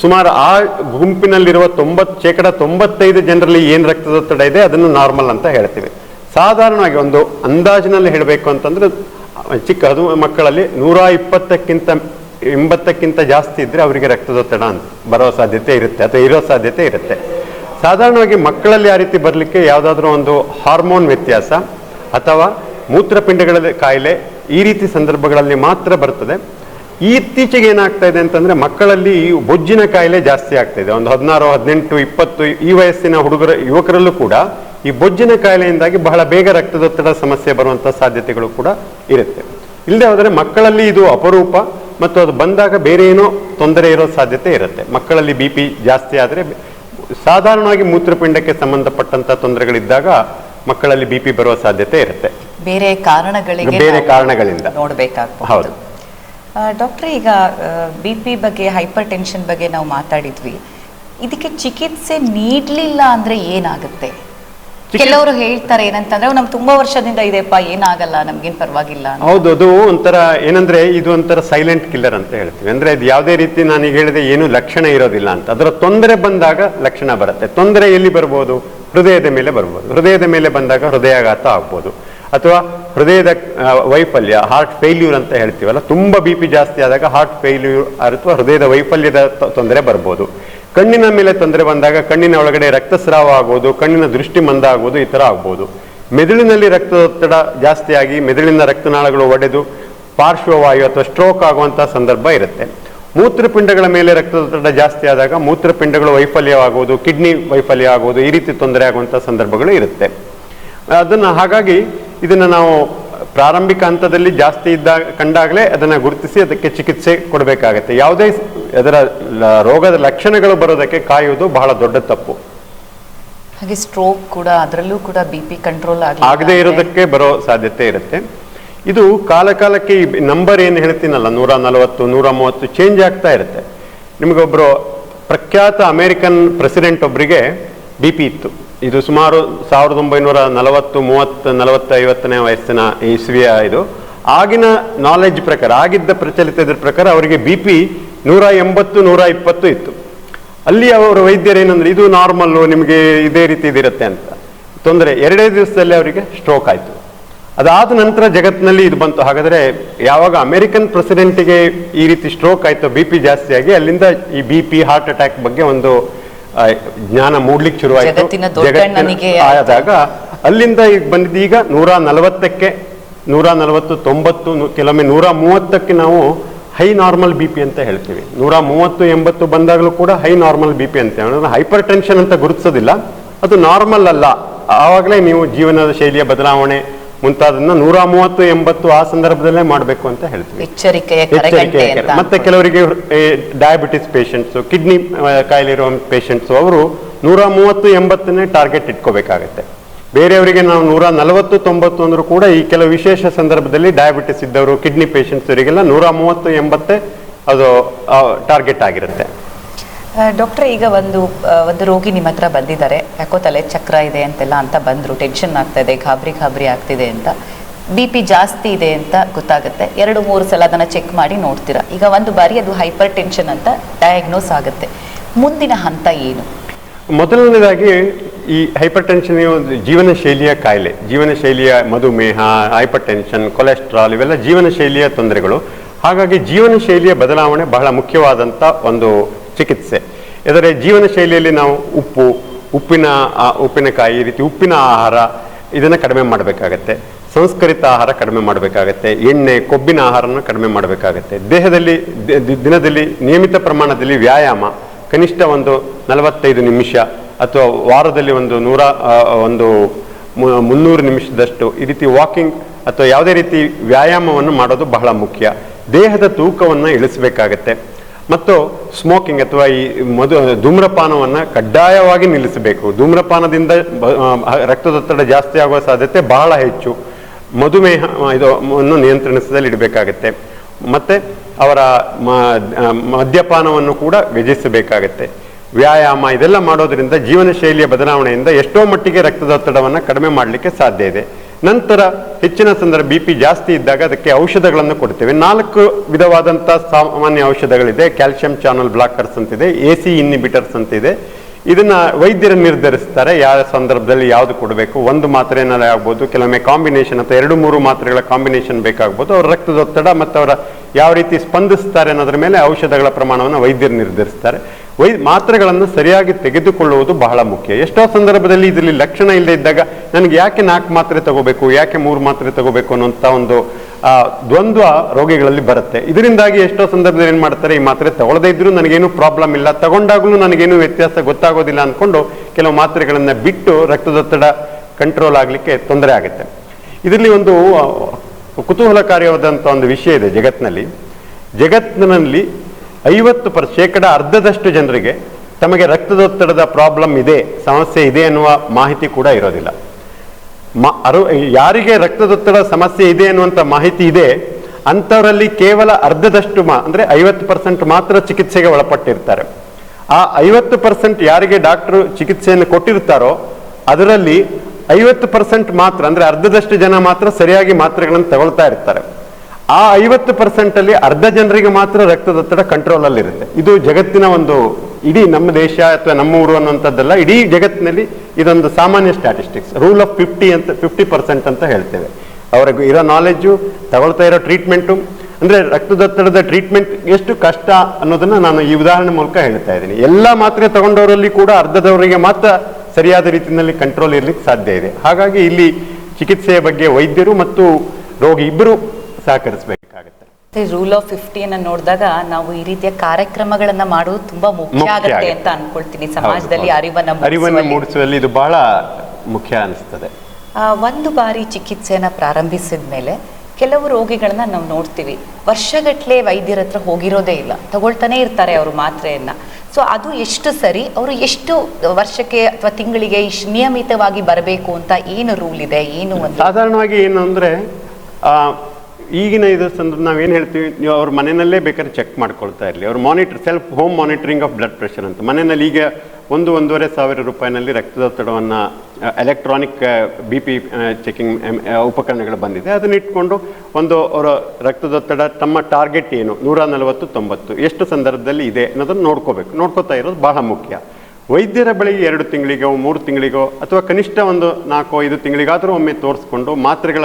ಸುಮಾರು ಆ ಗುಂಪಿನಲ್ಲಿರುವ ತೊಂಬತ್ತು ಶೇಕಡ ತೊಂಬತ್ತೈದು ಜನರಲ್ಲಿ ಏನು ರಕ್ತದೊತ್ತಡ ಇದೆ, ಅದನ್ನು ನಾರ್ಮಲ್ ಅಂತ ಹೇಳ್ತೀವಿ. ಸಾಧಾರಣವಾಗಿ ಒಂದು ಅಂದಾಜಿನಲ್ಲಿ ಹೇಳಬೇಕು ಅಂತಂದ್ರೆ, ಚಿಕ್ಕ, ಅದು ಮಕ್ಕಳಲ್ಲಿ ನೂರ ಇಪ್ಪತ್ತಕ್ಕಿಂತ ಎಂಬತ್ತಕ್ಕಿಂತ ಜಾಸ್ತಿ ಇದ್ದರೆ ಅವರಿಗೆ ರಕ್ತದೊತ್ತಡ ಅಂತ. ಬರೋ ಸಾಧ್ಯತೆ ಇರುತ್ತೆ, ಅಥವಾ ಇರೋ ಸಾಧ್ಯತೆ ಇರುತ್ತೆ. ಸಾಧಾರಣವಾಗಿ ಮಕ್ಕಳಲ್ಲಿ ಆ ರೀತಿ ಬರಲಿಕ್ಕೆ ಯಾವುದಾದ್ರೂ ಒಂದು ಹಾರ್ಮೋನ್ ವ್ಯತ್ಯಾಸ, ಅಥವಾ ಮೂತ್ರಪಿಂಡಗಳ ಕಾಯಿಲೆ ಈ ರೀತಿ ಸಂದರ್ಭಗಳಲ್ಲಿ ಮಾತ್ರ ಬರ್ತದೆ. ಇತ್ತೀಚೆಗೆ ಏನಾಗ್ತಾ ಇದೆ ಅಂತಂದ್ರೆ ಮಕ್ಕಳಲ್ಲಿ ಈ ಬೊಜ್ಜಿನ ಕಾಯಿಲೆ ಜಾಸ್ತಿ ಆಗ್ತಾ ಇದೆ. ಒಂದು ಹದಿನಾರು, ಹದಿನೆಂಟು, ಇಪ್ಪತ್ತು ಈ ವಯಸ್ಸಿನ ಹುಡುಗರ, ಯುವಕರಲ್ಲೂ ಕೂಡ ಈ ಬೊಜ್ಜಿನ ಕಾಯಿಲೆಯಿಂದಾಗಿ ಬಹಳ ಬೇಗ ರಕ್ತದೊತ್ತಡ ಸಮಸ್ಯೆ ಬರುವಂಥ ಸಾಧ್ಯತೆಗಳು ಕೂಡ ಇರುತ್ತೆ. ಇಲ್ಲದೆ ಹೋದರೆ ಮಕ್ಕಳಲ್ಲಿ ಇದು ಅಪರೂಪ. ಮತ್ತು ಅದು ಬಂದಾಗ ಬೇರೆ ಏನೋ ತೊಂದರೆ ಇರೋ ಸಾಧ್ಯತೆ ಇರುತ್ತೆ. ಮಕ್ಕಳಲ್ಲಿ ಬಿ ಪಿ ಜಾಸ್ತಿ ಆದರೆ ಸಾಧಾರಣವಾಗಿ ಮೂತ್ರಪಿಂಡಕ್ಕೆ ಸಂಬಂಧಪಟ್ಟಂತ ತೊಂದರೆಗಳಿದ್ದಾಗ ಮಕ್ಕಳಲ್ಲಿ ಬಿ ಪಿ ಬರುವ ಸಾಧ್ಯತೆ ಇರುತ್ತೆ. ಬೇರೆ ಕಾರಣಗಳಿಗೆ ಬೇರೆ ಕಾರಣಗಳಿಂದ. ಹೌದು. ಡಾಕ್ಟರ್ ಈಗ ಬಿ ಪಿ ಬಗ್ಗೆ ಹೈಪರ್ ಟೆನ್ಷನ್ ಬಗ್ಗೆ ನಾವು ಮಾತಾಡಿದ್ವಿ. ಇದಕ್ಕೆ ಚಿಕಿತ್ಸೆ ನೀಡಲಿಲ್ಲ ಅಂದ್ರೆ ಏನಾಗುತ್ತೆ? ಕೆಲವರು ಹೇಳ್ತಾರೆ ಏನಂತಂದ್ರೆ ನಮ್ ನಮ್ಗೆ ತುಂಬಾ ವರ್ಷದಿಂದ ಇದೆಪ್ಪ ಏನಾಗಲ್ಲ ನಮ್ಗೇನ್ ಪರವಾಗಿಲ್ಲ ಅಂತ." ಹೌದು ಅದು ಒಂಥರ ಏನಂದ್ರೆ ಇದು ಒಂಥರ ಸೈಲೆಂಟ್ ಕಿಲ್ಲರ್ ಅಂತ ಹೇಳ್ತೀವಿ. ಅಂದ್ರೆ ಇದು ಯಾವುದೇ ರೀತಿ ನಾನೀಗ ಹೇಳಿದೆ ಏನು ಲಕ್ಷಣ ಇರೋದಿಲ್ಲ ಅಂತ. ಅದರ ತೊಂದರೆ ಬಂದಾಗ ಲಕ್ಷಣ ಬರುತ್ತೆ. ತೊಂದರೆ ಎಲ್ಲಿ ಬರ್ಬೋದು? ಹೃದಯದ ಮೇಲೆ ಬರ್ಬೋದು. ಹೃದಯದ ಮೇಲೆ ಬಂದಾಗ ಹೃದಯಾಘಾತ ಆಗ್ಬೋದು. ಅಥವಾ ಹೃದಯದ ವೈಫಲ್ಯ ಹಾರ್ಟ್ ಫೇಲ್ಯೂರ್ ಅಂತ ಹೇಳ್ತೀವಲ್ಲ ತುಂಬ ಬಿ ಪಿ ಜಾಸ್ತಿ ಆದಾಗ ಹಾರ್ಟ್ ಫೇಲ್ಯೂರ್ ಅಥವಾ ಹೃದಯದ ವೈಫಲ್ಯದ ತೊಂದರೆ ಬರ್ಬೋದು. ಕಣ್ಣಿನ ಮೇಲೆ ತೊಂದರೆ ಬಂದಾಗ ಕಣ್ಣಿನ ಒಳಗಡೆ ರಕ್ತಸ್ರಾವ ಆಗೋದು, ಕಣ್ಣಿನ ದೃಷ್ಟಿ ಮಂದ ಆಗೋದು ಈ ಥರ ಆಗ್ಬೋದು. ಮೆದುಳಿನಲ್ಲಿ ರಕ್ತದೊತ್ತಡ ಜಾಸ್ತಿಯಾಗಿ ಮೆದುಳಿನ ರಕ್ತನಾಳಗಳು ಒಡೆದು ಪಾರ್ಶ್ವವಾಯು ಅಥವಾ ಸ್ಟ್ರೋಕ್ ಆಗುವಂಥ ಸಂದರ್ಭ ಇರುತ್ತೆ. ಮೂತ್ರಪಿಂಡಗಳ ಮೇಲೆ ರಕ್ತದೊತ್ತಡ ಜಾಸ್ತಿ ಆದಾಗ ಮೂತ್ರಪಿಂಡಗಳು ವೈಫಲ್ಯವಾಗುವುದು ಕಿಡ್ನಿ ವೈಫಲ್ಯ ಆಗುವುದು ಈ ರೀತಿ ತೊಂದರೆ ಆಗುವಂಥ ಸಂದರ್ಭಗಳು ಇರುತ್ತೆ. ಅದನ್ನು ಹಾಗಾಗಿ ಇದನ್ನು ನಾವು ಪ್ರಾರಂಭಿಕ ಹಂತದಲ್ಲಿ ಜಾಸ್ತಿ ಇದ್ದ ಕಂಡಾಗಲೇ ಅದನ್ನು ಗುರುತಿಸಿ ಅದಕ್ಕೆ ಚಿಕಿತ್ಸೆ ಕೊಡಬೇಕಾಗತ್ತೆ. ಯಾವುದೇ ಅದರ ರೋಗದ ಲಕ್ಷಣಗಳು ಬರೋದಕ್ಕೆ ಕಾಯುವುದು ಬಹಳ ದೊಡ್ಡ ತಪ್ಪು. ಹಾಗೆ ಸ್ಟ್ರೋಕ್ ಕೂಡ ಅದರಲ್ಲೂ ಕೂಡ ಬಿ ಪಿ ಕಂಟ್ರೋಲ್ ಆಗದೆ ಇರೋದಕ್ಕೆ ಬರೋ ಸಾಧ್ಯತೆ ಇರುತ್ತೆ. ಇದು ಕಾಲ ಕಾಲಕ್ಕೆ ಈ ನಂಬರ್ ಏನು ಹೇಳ್ತೀನಲ್ಲ ನೂರ ನಲವತ್ತು ನೂರ ಮೂವತ್ತು ಚೇಂಜ್ ಆಗ್ತಾ ಇರುತ್ತೆ. ನಿಮಗೊಬ್ಬರು ಪ್ರಖ್ಯಾತ ಅಮೇರಿಕನ್ ಪ್ರೆಸಿಡೆಂಟ್ ಒಬ್ಬರಿಗೆ ಬಿ ಪಿ ಇತ್ತು. ಇದು ಸುಮಾರು ಸಾವಿರದ ಒಂಬೈನೂರ ನಲವತ್ತು, ಮೂವತ್ತು ನಲವತ್ತು ಐವತ್ತನೇ ವಯಸ್ಸಿನ ಇಸ್ವಿಯ ಇದು. ಆಗಿನ ನಾಲೆಡ್ಜ್ ಪ್ರಕಾರ, ಆಗಿದ್ದ ಪ್ರಚಲಿತದ ಪ್ರಕಾರ ಅವರಿಗೆ ಬಿ ಪಿ ನೂರ ಎಂಬತ್ತು ನೂರ ಇಪ್ಪತ್ತು ಇತ್ತು. ಅಲ್ಲಿ ಅವರ ವೈದ್ಯರು ಏನಂದ್ರೆ ಇದು ನಾರ್ಮಲ್ಲು ನಿಮಗೆ ಇದೇ ರೀತಿ ಇದಿರುತ್ತೆ ಅಂತ. ತೊಂದರೆ, ಎರಡೇ ದಿವಸದಲ್ಲಿ ಅವರಿಗೆ ಸ್ಟ್ರೋಕ್ ಆಯಿತು. ಅದಾದ ನಂತರ ಜಗತ್ತಿನಲ್ಲಿ ಇದು ಬಂತು. ಹಾಗಾದರೆ ಯಾವಾಗ ಅಮೆರಿಕನ್ ಪ್ರೆಸಿಡೆಂಟಿಗೆ ಈ ರೀತಿ ಸ್ಟ್ರೋಕ್ ಆಯಿತು ಬಿ ಪಿ ಜಾಸ್ತಿ ಅಲ್ಲಿಂದ ಈ ಬಿ ಪಿ ಹಾರ್ಟ್ ಅಟ್ಯಾಕ್ ಬಗ್ಗೆ ಒಂದು ಜ್ಞಾನ ಮೂಡ್ಲಿಕ್ಕೆ ಶುರುವಾಯಿತು. ಆಯ್ತು. ಆದಾಗ ಅಲ್ಲಿಂದ ಈಗ ಬಂದಿದ್ದು ಈಗ ನೂರ ನಲವತ್ತಕ್ಕೆ ನೂರ ನಲವತ್ತು ತೊಂಬತ್ತು ಕೆಲವೊಮ್ಮೆ ನೂರ ಮೂವತ್ತಕ್ಕೆ ನಾವು ಹೈ ನಾರ್ಮಲ್ ಬಿ ಪಿ ಅಂತ ಹೇಳ್ತೀವಿ. ನೂರ ಮೂವತ್ತು ಎಂಬತ್ತು ಬಂದಾಗಲೂ ಕೂಡ ಹೈ ನಾರ್ಮಲ್ ಬಿ ಪಿ ಅಂತ. ಹೇಳೋದು ಹೈಪರ್ ಟೆನ್ಷನ್ ಅಂತ ಗುರುತಿಸೋದಿಲ್ಲ. ಅದು ನಾರ್ಮಲ್ ಅಲ್ಲ. ಆವಾಗಲೇ ನೀವು ಜೀವನದ ಶೈಲಿಯ ಬದಲಾವಣೆ ಮುಂತಾದನ್ನ ನೂರ ಮೂವತ್ತು ಎಂಬತ್ತು ಆ ಸಂದರ್ಭದಲ್ಲೇ ಮಾಡಬೇಕು ಅಂತ ಹೇಳ್ತೀವಿ. ಎಚ್ಚರಿಕೆ ಮತ್ತೆ ಕೆಲವರಿಗೆ ಡಯಾಬಿಟಿಸ್ ಪೇಷಂಟ್ಸ್ ಕಿಡ್ನಿ ಕಾಯಿಲೆ ಇರುವ ಪೇಷಂಟ್ಸ್ ಅವರು ನೂರ ಮೂವತ್ತು ಎಂಬತ್ತನ್ನೇ ಟಾರ್ಗೆಟ್ ಇಟ್ಕೋಬೇಕಾಗತ್ತೆ. ಬೇರೆಯವರಿಗೆ ನಾವು ನೂರ ನಲವತ್ತು ತೊಂಬತ್ತು ಅಂದ್ರೂ ಕೂಡ ಈ ಕೆಲವು ವಿಶೇಷ ಸಂದರ್ಭದಲ್ಲಿ ಡಯಾಬಿಟಿಸ್ ಇದ್ದವರು ಕಿಡ್ನಿ ಪೇಷಂಟ್ಸ್ ಇವರಿಗೆಲ್ಲ ನೂರ ಮೂವತ್ತು ಎಂಬತ್ತೇ ಅದು ಟಾರ್ಗೆಟ್ ಆಗಿರುತ್ತೆ. ಡಾಕ್ಟರ್, ಈಗ ಒಂದು ಒಂದು ರೋಗಿ ನಿಮ್ಮ ಹತ್ರ ಬಂದಿದ್ದಾರೆ. ಯಾಕೋ ತಲೆ ಚಕ್ರ ಇದೆ ಅಂತೆಲ್ಲ ಅಂತ ಬಂದರು. ಟೆನ್ಷನ್ ಆಗ್ತಾ ಇದೆ ಗಾಬರಿ ಗಾಬರಿ ಆಗ್ತಿದೆ ಅಂತ. ಬಿ ಪಿ ಜಾಸ್ತಿ ಇದೆ ಅಂತ ಗೊತ್ತಾಗುತ್ತೆ. ಎರಡು, ಮೂರು ಸಲ ಅದನ್ನು ಚೆಕ್ ಮಾಡಿ ನೋಡ್ತೀರಾ. ಈಗ ಒಂದು ಬಾರಿ ಅದು ಹೈಪರ್ ಟೆನ್ಷನ್ ಅಂತ ಡಯಾಗ್ನೋಸ್ ಆಗುತ್ತೆ. ಮುಂದಿನ ಹಂತ ಏನು? ಮೊದಲನೇದಾಗಿ ಈ ಹೈಪರ್ ಟೆನ್ಷನ್ ಜೀವನ ಶೈಲಿಯ ಕಾಯಿಲೆ. ಜೀವನ ಶೈಲಿಯ ಮಧುಮೇಹ ಹೈಪರ್ ಟೆನ್ಷನ್ ಕೊಲೆಸ್ಟ್ರಾಲ್ ಇವೆಲ್ಲ ಜೀವನ ಶೈಲಿಯ ತೊಂದರೆಗಳು. ಹಾಗಾಗಿ ಜೀವನ ಶೈಲಿಯ ಬದಲಾವಣೆ ಬಹಳ ಮುಖ್ಯವಾದಂಥ ಒಂದು ಚಿಕಿತ್ಸೆ. ಇದರ ಜೀವನ ಶೈಲಿಯಲ್ಲಿ ನಾವು ಉಪ್ಪು, ಉಪ್ಪಿನ ಉಪ್ಪಿನಕಾಯಿ, ಈ ರೀತಿ ಉಪ್ಪಿನ ಆಹಾರ ಇದನ್ನು ಕಡಿಮೆ ಮಾಡಬೇಕಾಗತ್ತೆ. ಸಂಸ್ಕರಿತ ಆಹಾರ ಕಡಿಮೆ ಮಾಡಬೇಕಾಗತ್ತೆ. ಎಣ್ಣೆ, ಕೊಬ್ಬಿನ ಆಹಾರನ ಕಡಿಮೆ ಮಾಡಬೇಕಾಗತ್ತೆ. ದೇಹದಲ್ಲಿ ದಿನದಲ್ಲಿ ನಿಯಮಿತ ಪ್ರಮಾಣದಲ್ಲಿ ವ್ಯಾಯಾಮ, ಕನಿಷ್ಠ ಒಂದು ನಲವತ್ತೈದು ನಿಮಿಷ ಅಥವಾ ವಾರದಲ್ಲಿ ಒಂದು ನೂರ ಒಂದು ಮುನ್ನೂರು ನಿಮಿಷದಷ್ಟು ಈ ರೀತಿ ವಾಕಿಂಗ್ ಅಥವಾ ಯಾವುದೇ ರೀತಿ ವ್ಯಾಯಾಮವನ್ನು ಮಾಡೋದು ಬಹಳ ಮುಖ್ಯ. ದೇಹದ ತೂಕವನ್ನು ಇಳಿಸಬೇಕಾಗತ್ತೆ. ಮತ್ತು ಸ್ಮೋಕಿಂಗ್ ಅಥವಾ ಈ ಮಧು ಧೂಮ್ರಪಾನವನ್ನು ಕಡ್ಡಾಯವಾಗಿ ನಿಲ್ಲಿಸಬೇಕು. ಧೂಮ್ರಪಾನದಿಂದ ರಕ್ತದೊತ್ತಡ ಜಾಸ್ತಿ ಆಗುವ ಸಾಧ್ಯತೆ ಬಹಳ ಹೆಚ್ಚು. ಮಧುಮೇಹ ಇದನ್ನು ನಿಯಂತ್ರಣದಲ್ಲಿ ಇಡಬೇಕಾಗತ್ತೆ. ಮತ್ತು ಅವರ ಮದ್ಯಪಾನವನ್ನು ಕೂಡ ವ್ಯಜಿಸಬೇಕಾಗತ್ತೆ ವ್ಯಾಯಾಮ ಇದೆಲ್ಲ ಮಾಡೋದರಿಂದ ಜೀವನ ಶೈಲಿಯ ಬದಲಾವಣೆಯಿಂದ ಎಷ್ಟೋ ಮಟ್ಟಿಗೆ ರಕ್ತದೊತ್ತಡವನ್ನು ಕಡಿಮೆ ಮಾಡಲಿಕ್ಕೆ ಸಾಧ್ಯ ಇದೆ. ನಂತರ ಹೆಚ್ಚಿನ ಸಂದರ್ಭ ಬಿ ಪಿ ಜಾಸ್ತಿ ಇದ್ದಾಗ ಅದಕ್ಕೆ ಔಷಧಗಳನ್ನು ಕೊಡ್ತೇವೆ. ನಾಲ್ಕು ವಿಧವಾದಂಥ ಸಾಮಾನ್ಯ ಔಷಧಗಳಿದೆ. ಕ್ಯಾಲ್ಸಿಯಂ ಚಾನಲ್ ಬ್ಲಾಕರ್ಸ್ ಅಂತಿದೆ, ಎ ಸಿ ಇನ್ನಿಬಿಟರ್ಸ್ ಅಂತಿದೆ. ಇದನ್ನು ವೈದ್ಯರು ನಿರ್ಧರಿಸ್ತಾರೆ. ಯಾವ ಸಂದರ್ಭದಲ್ಲಿ ಯಾವುದು ಕೊಡಬೇಕು, ಒಂದು ಮಾತ್ರೆ ಆಗ್ಬೋದು, ಕೆಲವೊಮ್ಮೆ ಕಾಂಬಿನೇಷನ್ ಅಥವಾ ಎರಡು ಮೂರು ಮಾತ್ರೆಗಳ ಕಾಂಬಿನೇಷನ್ ಬೇಕಾಗ್ಬೋದು. ಅವ್ರ ರಕ್ತದೊತ್ತಡ ಮತ್ತು ಅವರ ಯಾವ ರೀತಿ ಸ್ಪಂದಿಸ್ತಾರೆ ಅನ್ನೋದ್ರ ಮೇಲೆ ಔಷಧಗಳ ಪ್ರಮಾಣವನ್ನು ವೈದ್ಯರು ನಿರ್ಧರಿಸ್ತಾರೆ. ವೈ ಮಾತ್ರೆಗಳನ್ನು ಸರಿಯಾಗಿ ತೆಗೆದುಕೊಳ್ಳುವುದು ಬಹಳ ಮುಖ್ಯ. ಎಷ್ಟೋ ಸಂದರ್ಭದಲ್ಲಿ ಇದರಲ್ಲಿ ಲಕ್ಷಣ ಇಲ್ಲದೆ ಇದ್ದಾಗ ನನಗೆ ಯಾಕೆ ನಾಲ್ಕು ಮಾತ್ರೆ ತಗೋಬೇಕು, ಯಾಕೆ ಮೂರು ಮಾತ್ರೆ ತಗೋಬೇಕು ಅನ್ನುವಂಥ ಒಂದು ದ್ವಂದ್ವ ರೋಗಿಗಳಲ್ಲಿ ಬರುತ್ತೆ. ಇದರಿಂದಾಗಿ ಎಷ್ಟೋ ಸಂದರ್ಭದಲ್ಲಿ ಏನು ಮಾಡ್ತಾರೆ, ಈ ಮಾತ್ರೆ ತಗೊಳ್ಳದೇ ಇದ್ರೂ ನನಗೇನು ಪ್ರಾಬ್ಲಮ್ ಇಲ್ಲ, ತಗೊಂಡಾಗಲೂ ನನಗೇನು ವ್ಯತ್ಯಾಸ ಗೊತ್ತಾಗೋದಿಲ್ಲ ಅಂದ್ಕೊಂಡು ಕೆಲವು ಮಾತ್ರೆಗಳನ್ನು ಬಿಟ್ಟು ರಕ್ತದೊತ್ತಡ ಕಂಟ್ರೋಲ್ ಆಗಲಿಕ್ಕೆ ತೊಂದರೆ ಆಗುತ್ತೆ. ಇದರಲ್ಲಿ ಒಂದು ಕುತೂಹಲಕಾರಿಯಾದಂಥ ಒಂದು ವಿಷಯ ಇದೆ ಜಗತ್ತಿನಲ್ಲಿ. ಜಗತ್ತಿನಲ್ಲಿ ಐವತ್ತು ಪರ್ ಶೇಕಡ ಅರ್ಧದಷ್ಟು ಜನರಿಗೆ ತಮಗೆ ರಕ್ತದೊತ್ತಡದ ಪ್ರಾಬ್ಲಮ್ ಇದೆ, ಸಮಸ್ಯೆ ಇದೆ ಅನ್ನುವ ಮಾಹಿತಿ ಕೂಡ ಇರೋದಿಲ್ಲ. ಮ, ಅರು, ಯಾರಿಗೆ ರಕ್ತದೊತ್ತಡ ಸಮಸ್ಯೆ ಇದೆ ಅನ್ನುವಂಥ ಮಾಹಿತಿ ಇದೆ, ಅಂಥವರಲ್ಲಿ ಕೇವಲ ಅರ್ಧದಷ್ಟು ಮಾ, ಅಂದರೆ ಐವತ್ತು ಪರ್ಸೆಂಟ್ ಮಾತ್ರ ಚಿಕಿತ್ಸೆಗೆ ಒಳಪಟ್ಟಿರ್ತಾರೆ. ಆ ಐವತ್ತು ಪರ್ಸೆಂಟ್ ಯಾರಿಗೆ ಡಾಕ್ಟ್ರು ಚಿಕಿತ್ಸೆಯನ್ನು ಕೊಟ್ಟಿರ್ತಾರೋ, ಅದರಲ್ಲಿ ಐವತ್ತು ಪರ್ಸೆಂಟ್ ಮಾತ್ರ, ಅಂದರೆ ಅರ್ಧದಷ್ಟು ಜನ ಮಾತ್ರ ಸರಿಯಾಗಿ ಮಾತ್ರೆಗಳನ್ನು ತಗೊಳ್ತಾ ಇರ್ತಾರೆ. ಆ ಐವತ್ತು ಪರ್ಸೆಂಟ್ ಅಲ್ಲಿ ಅರ್ಧ ಜನರಿಗೆ ಮಾತ್ರ ರಕ್ತದೊತ್ತಡ ಕಂಟ್ರೋಲ್ ಅಲ್ಲಿ ಇರುತ್ತೆ. ಇದು ಜಗತ್ತಿನ ಒಂದು ಇಡೀ ನಮ್ಮ ದೇಶ ಅಥವಾ ನಮ್ಮ ಊರು ಅನ್ನುವಂಥದ್ದೆಲ್ಲ, ಇಡೀ ಜಗತ್ತಿನಲ್ಲಿ ಇದೊಂದು ಸಾಮಾನ್ಯ ಸ್ಟ್ಯಾಟಿಸ್ಟಿಕ್ಸ್ ರೂಲ್ ಆಫ್ ಫಿಫ್ಟಿ ಅಂತ ಫಿಫ್ಟಿ ಪರ್ಸೆಂಟ್ ಅಂತ ಹೇಳ್ತೇವೆ. ಅವ್ರಿಗೆ ಇರೋ ನಾಲೆಡ್ಜು ತಗೊಳ್ತಾ ಇರೋ ಟ್ರೀಟ್ಮೆಂಟು ಅಂದರೆ ರಕ್ತದೊತ್ತಡದ ಟ್ರೀಟ್ಮೆಂಟ್ ಎಷ್ಟು ಕಷ್ಟ ಅನ್ನೋದನ್ನ ನಾನು ಈ ಉದಾಹರಣೆ ಮೂಲಕ ಹೇಳ್ತಾ ಇದ್ದೀನಿ. ಎಲ್ಲ ಮಾತ್ರೆ ತಗೊಂಡವರಲ್ಲಿ ಕೂಡ ಅರ್ಧದವರಿಗೆ ಮಾತ್ರ ಸರಿಯಾದ ರೀತಿಯಲ್ಲಿ ಕಂಟ್ರೋಲ್ ಇರಲಿಕ್ಕೆ ಸಾಧ್ಯ ಇದೆ. ಹಾಗಾಗಿ ಇಲ್ಲಿ ಚಿಕಿತ್ಸೆಯ ಬಗ್ಗೆ ವೈದ್ಯರು ಮತ್ತು ರೋಗಿ ಇಬ್ಬರು ಸಹಕರಿಸಬೇಕಾಗುತ್ತೆ ರೂಲ್ ಆಫ್ ಫಿಫ್ಟಿಯನ್ನು ನೋಡಿದಾಗ ನಾವು ಈ ರೀತಿಯ ಕಾರ್ಯಕ್ರಮಗಳನ್ನ ಮಾಡುವುದು ತುಂಬಾ ಮುಖ್ಯ ಆಗುತ್ತೆ. ಅಂತ ಅನ್ಕೊಳ್ತೀನಿ ಸಮಾಜದಲ್ಲಿ ಅರಿವನ್ನ. ಅರಿವನ್ನ ಮೂಡಿಸುವಲ್ಲಿ. ಇದು ಬಹಳ ಮುಖ್ಯ ಅನಿಸ್ತದೆ ಒಂದು ಬಾರಿ ಚಿಕಿತ್ಸೆಯನ್ನ ಪ್ರಾರಂಭಿಸಿದ ಮೇಲೆ ಕೆಲವು ರೋಗಿಗಳನ್ನ ನಾವು ನೋಡ್ತೀವಿ ವರ್ಷಗಟ್ಟಲೆ ವೈದ್ಯರ ಹತ್ರ ಹೋಗಿರೋದೇ ಇಲ್ಲ ತಗೊಳ್ತಾನೆ ಇರ್ತಾರೆ ಅವರು ಮಾತ್ರೆಯನ್ನ ಸೊ ಅದು ಎಷ್ಟು ಸರಿ ಅವರು ಎಷ್ಟು ವರ್ಷಕ್ಕೆ ಅಥವಾ ತಿಂಗಳಿಗೆ ಇಷ್ಟು ನಿಯಮಿತವಾಗಿ ಬರಬೇಕು ಅಂತ ಏನು ರೂಲ್ ಇದೆ ಏನು ಸಾಧಾರಣವಾಗಿ ಏನು ಅಂದ್ರೆ ಈಗಿನ ಇದು ಸಂದರ್ಭ ಏನು ಹೇಳ್ತೀವಿ? ನೀವು ಅವ್ರ ಮನೆಯಲ್ಲೇ ಬೇಕಾದ್ರೆ ಚೆಕ್ ಮಾಡ್ಕೊಳ್ತಾ ಇರಲಿ. ಅವ್ರ monitor self home monitoring of blood pressure ಅಂತ. ಮನೆಯಲ್ಲಿ ಈಗ ಒಂದು ಒಂದೂವರೆ ಸಾವಿರ ರೂಪಾಯಿನಲ್ಲಿ ರಕ್ತದೊತ್ತಡವನ್ನು ಎಲೆಕ್ಟ್ರಾನಿಕ್ ಬಿ ಪಿ ಚೆಕಿಂಗ್ ಉಪಕರಣಗಳು ಬಂದಿದೆ. ಅದನ್ನ ಇಟ್ಕೊಂಡು ಒಂದು ಅವರ ರಕ್ತದೊತ್ತಡ, ತಮ್ಮ ಟಾರ್ಗೆಟ್ ಏನು? ನೂರ ನಲವತ್ತು, ತೊಂಬತ್ತು. ಎಷ್ಟು ಸಂದರ್ಭದಲ್ಲಿ ಇದೆ ಅನ್ನೋದನ್ನು ನೋಡ್ಕೋಬೇಕು. ನೋಡ್ಕೋತಾ ಇರೋದು ಬಹಳ ಮುಖ್ಯ. ವೈದ್ಯರ ಬಳಿ ಎರಡು ತಿಂಗಳಿಗೋ, ಮೂರು ತಿಂಗಳಿಗೋ, ಅಥವಾ ಕನಿಷ್ಠ ಒಂದು ನಾಲ್ಕು, ಐದು ತಿಂಗಳಿಗಾದರೂ ಒಮ್ಮೆ ತೋರಿಸ್ಕೊಂಡು ಮಾತ್ರೆಗಳ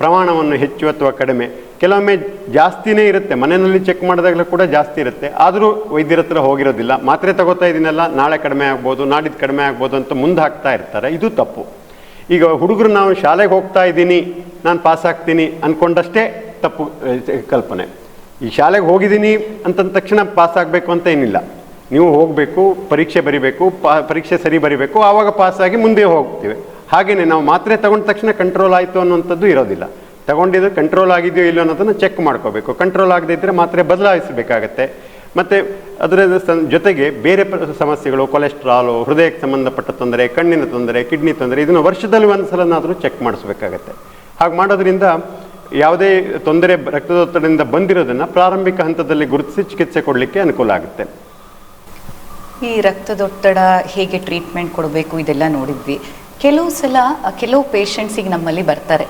ಪ್ರಮಾಣವನ್ನು ಹೆಚ್ಚು ಅಥವಾ ಕಡಿಮೆ. ಕೆಲವೊಮ್ಮೆ ಜಾಸ್ತಿನೇ ಇರುತ್ತೆ. ಮನೆಯಲ್ಲಿ ಚೆಕ್ ಮಾಡಿದಾಗಲೂ ಕೂಡ ಜಾಸ್ತಿ ಇರುತ್ತೆ. ಆದರೂ ವೈದ್ಯರ ಹತ್ರ ಹೋಗಿರೋದಿಲ್ಲ. ಮಾತ್ರೆ ತಗೋತಾ ಇದ್ದೀನಲ್ಲ ನಾಳೆ ಕಡಿಮೆ ಆಗ್ಬೋದು, ನಾಡಿದ್ದು ಕಡಿಮೆ ಆಗ್ಬೋದು ಅಂತ ಮುಂದೆ ಹಾಕ್ತಾ ಇರ್ತಾರೆ. ಇದು ತಪ್ಪು. ಈಗ ಹುಡುಗರು ನಾವು ಶಾಲೆಗೆ ಹೋಗ್ತಾ ಇದ್ದೀನಿ, ನಾನು ಪಾಸ್ ಆಗ್ತೀನಿ ಅಂದ್ಕೊಂಡಷ್ಟೇ ತಪ್ಪು ಕಲ್ಪನೆ. ಈ ಶಾಲೆಗೆ ಹೋಗಿದ್ದೀನಿ ಅಂತಂದ ತಕ್ಷಣ ಪಾಸ್ ಆಗಬೇಕು ಅಂತ ಏನಿಲ್ಲ. ನೀವು ಹೋಗಬೇಕು, ಪರೀಕ್ಷೆ ಬರಿಬೇಕು ಪರೀಕ್ಷೆ ಸರಿ ಬರಿಬೇಕು, ಆವಾಗ ಪಾಸಾಗಿ ಮುಂದೆ ಹೋಗ್ತೀವಿ. ಹಾಗೆಯೇ ನಾವು ಮಾತ್ರೆ ತಗೊಂಡ ತಕ್ಷಣ ಕಂಟ್ರೋಲ್ ಆಯಿತು ಅನ್ನೋಂಥದ್ದು ಇರೋದಿಲ್ಲ. ತಗೊಂಡಿದ್ದು ಕಂಟ್ರೋಲ್ ಆಗಿದೆಯೋ ಇಲ್ಲೋ ಅನ್ನೋದನ್ನು ಚೆಕ್ ಮಾಡ್ಕೋಬೇಕು. ಕಂಟ್ರೋಲ್ ಆಗದೇ ಇದ್ದರೆ ಮಾತ್ರೆ ಬದಲಾಯಿಸಬೇಕಾಗತ್ತೆ. ಮತ್ತು ಅದರ ಜೊತೆಗೆ ಬೇರೆ ಸಮಸ್ಯೆಗಳು ಕೊಲೆಸ್ಟ್ರಾಲು ಹೃದಯಕ್ಕೆ ಸಂಬಂಧಪಟ್ಟ ತೊಂದರೆ, ಕಣ್ಣಿನ ತೊಂದರೆ ಕಿಡ್ನಿ ತೊಂದರೆ, ಇದನ್ನು ವರ್ಷದಲ್ಲಿ ಒಂದು ಸಲನಾದರೂ ಚೆಕ್ ಮಾಡಿಸ್ಬೇಕಾಗತ್ತೆ. ಹಾಗೆ ಮಾಡೋದ್ರಿಂದ ಯಾವುದೇ ತೊಂದರೆ ರಕ್ತದೊತ್ತಡದಿಂದ ಬಂದಿರೋದನ್ನು ಪ್ರಾರಂಭಿಕ ಹಂತದಲ್ಲಿ ಗುರುತಿಸಿ ಚಿಕಿತ್ಸೆ ಕೊಡಲಿಕ್ಕೆ ಅನುಕೂಲ ಆಗುತ್ತೆ. ಈ ರಕ್ತದೊತ್ತಡ ಹೇಗೆ ಟ್ರೀಟ್ಮೆಂಟ್ ಕೊಡಬೇಕು ಇದೆಲ್ಲ ನೋಡಿದ್ವಿ. ಕೆಲವು ಸಲ ಕೆಲವು ಪೇಷಂಟ್ಸಿಗೆ ನಮ್ಮಲ್ಲಿ ಬರ್ತಾರೆ.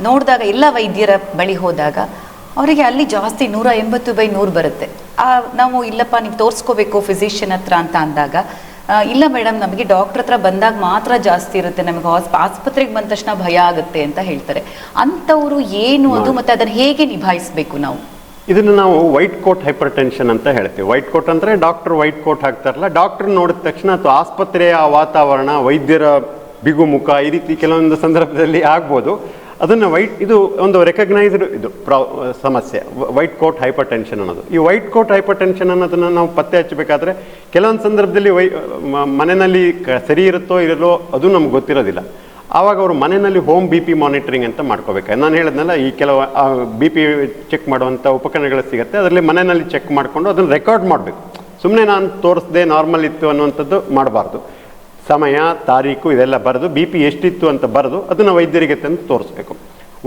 ನೋಡಿದಾಗ ಎಲ್ಲ ವೈದ್ಯರ ಬಳಿ ಹೋದಾಗ ಅವರಿಗೆ ಅಲ್ಲಿ ಜಾಸ್ತಿ ನೂರ ಎಂಬತ್ತು ಬೈ ನೂರು ಬರುತ್ತೆ. ಆ, ನಾವು ಇಲ್ಲಪ್ಪ ನೀವು ತೋರಿಸ್ಕೋಬೇಕು ಫಿಸಿಷಿಯನ್ ಹತ್ರ ಅಂತ ಅಂದಾಗ ಇಲ್ಲ ಮೇಡಮ್ ನಮಗೆ ಡಾಕ್ಟರ್ ಹತ್ರ ಬಂದಾಗ ಮಾತ್ರ ಜಾಸ್ತಿ ಇರುತ್ತೆ. ನಮಗೆ ಹಾಸ್ಪ ಆಸ್ಪತ್ರೆಗೆ ಬಂದ ತಕ್ಷಣ ಭಯ ಆಗುತ್ತೆ ಅಂತ ಹೇಳ್ತಾರೆ. ಅಂಥವ್ರು ಏನು ಅದು ಮತ್ತೆ ಅದನ್ನು ಹೇಗೆ ನಿಭಾಯಿಸಬೇಕು ನಾವು? ಇದನ್ನು ನಾವು ವೈಟ್ ಕೋಟ್ ಹೈಪರ್ ಟೆನ್ಷನ್ ಅಂತ ಹೇಳ್ತೀವಿ. ವೈಟ್ ಕೋಟ್ ಅಂದರೆ ಡಾಕ್ಟರ್ ವೈಟ್ ಕೋಟ್ ಹಾಕ್ತಾರಲ್ಲ, ಡಾಕ್ಟರ್ ನೋಡಿದ ತಕ್ಷಣ ಅಥವಾ ಆಸ್ಪತ್ರೆಯ ವಾತಾವರಣ, ವೈದ್ಯರ ಬಿಗು ಮುಖ ಈ ರೀತಿ ಕೆಲವೊಂದು ಸಂದರ್ಭದಲ್ಲಿ ಆಗ್ಬೋದು. ಅದನ್ನು ವೈಟ್, ಇದು ಒಂದು ರೆಕಗ್ನೈಸ್ಡ್ ಇದು ಪ್ರಾ, ಸಮಸ್ಯೆ. ವೈಟ್ ಕೋಟ್ ಹೈಪರ್ ಟೆನ್ಷನ್ ಅನ್ನೋದು. ಈ ವೈಟ್ ಕೋಟ್ ಹೈಪರ್ ಟೆನ್ಷನ್ ಅನ್ನೋದನ್ನು ನಾವು ಪತ್ತೆ ಹಚ್ಚಬೇಕಾದ್ರೆ ಕೆಲವೊಂದು ಸಂದರ್ಭದಲ್ಲಿ ವೈ ಮನೆಯಲ್ಲಿ ಸರಿ ಇರುತ್ತೋ ಇರಲೋ ಅದು ನಮ್ಗೆ ಗೊತ್ತಿರೋದಿಲ್ಲ. ಆವಾಗ ಅವರು ಮನೆಯಲ್ಲಿ ಹೋಮ್ ಬಿ ಪಿ ಮಾನಿಟರಿಂಗ್ ಅಂತ ಮಾಡ್ಕೋಬೇಕು? ನಾನು ಹೇಳಿದ್ನಲ್ಲ, ಈ ಕೆಲವು ಬಿ ಪಿ ಚೆಕ್ ಮಾಡುವಂಥ ಉಪಕರಣಗಳು ಸಿಗುತ್ತೆ, ಅದರಲ್ಲಿ ಮನೆಯಲ್ಲಿ ಚೆಕ್ ಮಾಡಿಕೊಂಡು ಅದನ್ನು ರೆಕಾರ್ಡ್ ಮಾಡಬೇಕು. ಸುಮ್ಮನೆ ನಾನು ತೋರಿಸ್ದೆ ನಾರ್ಮಲ್ ಇತ್ತು ಅನ್ನುವಂಥದ್ದು ಮಾಡಬಾರ್ದು. ಸಮಯ, ತಾರೀಕು ಇದೆಲ್ಲ ಬರೆದು ಬಿ ಪಿ ಎಷ್ಟಿತ್ತು ಅಂತ ಬರೆದು ಅದನ್ನು ವೈದ್ಯರಿಗೆ ತಂದು ತೋರಿಸ್ಬೇಕು.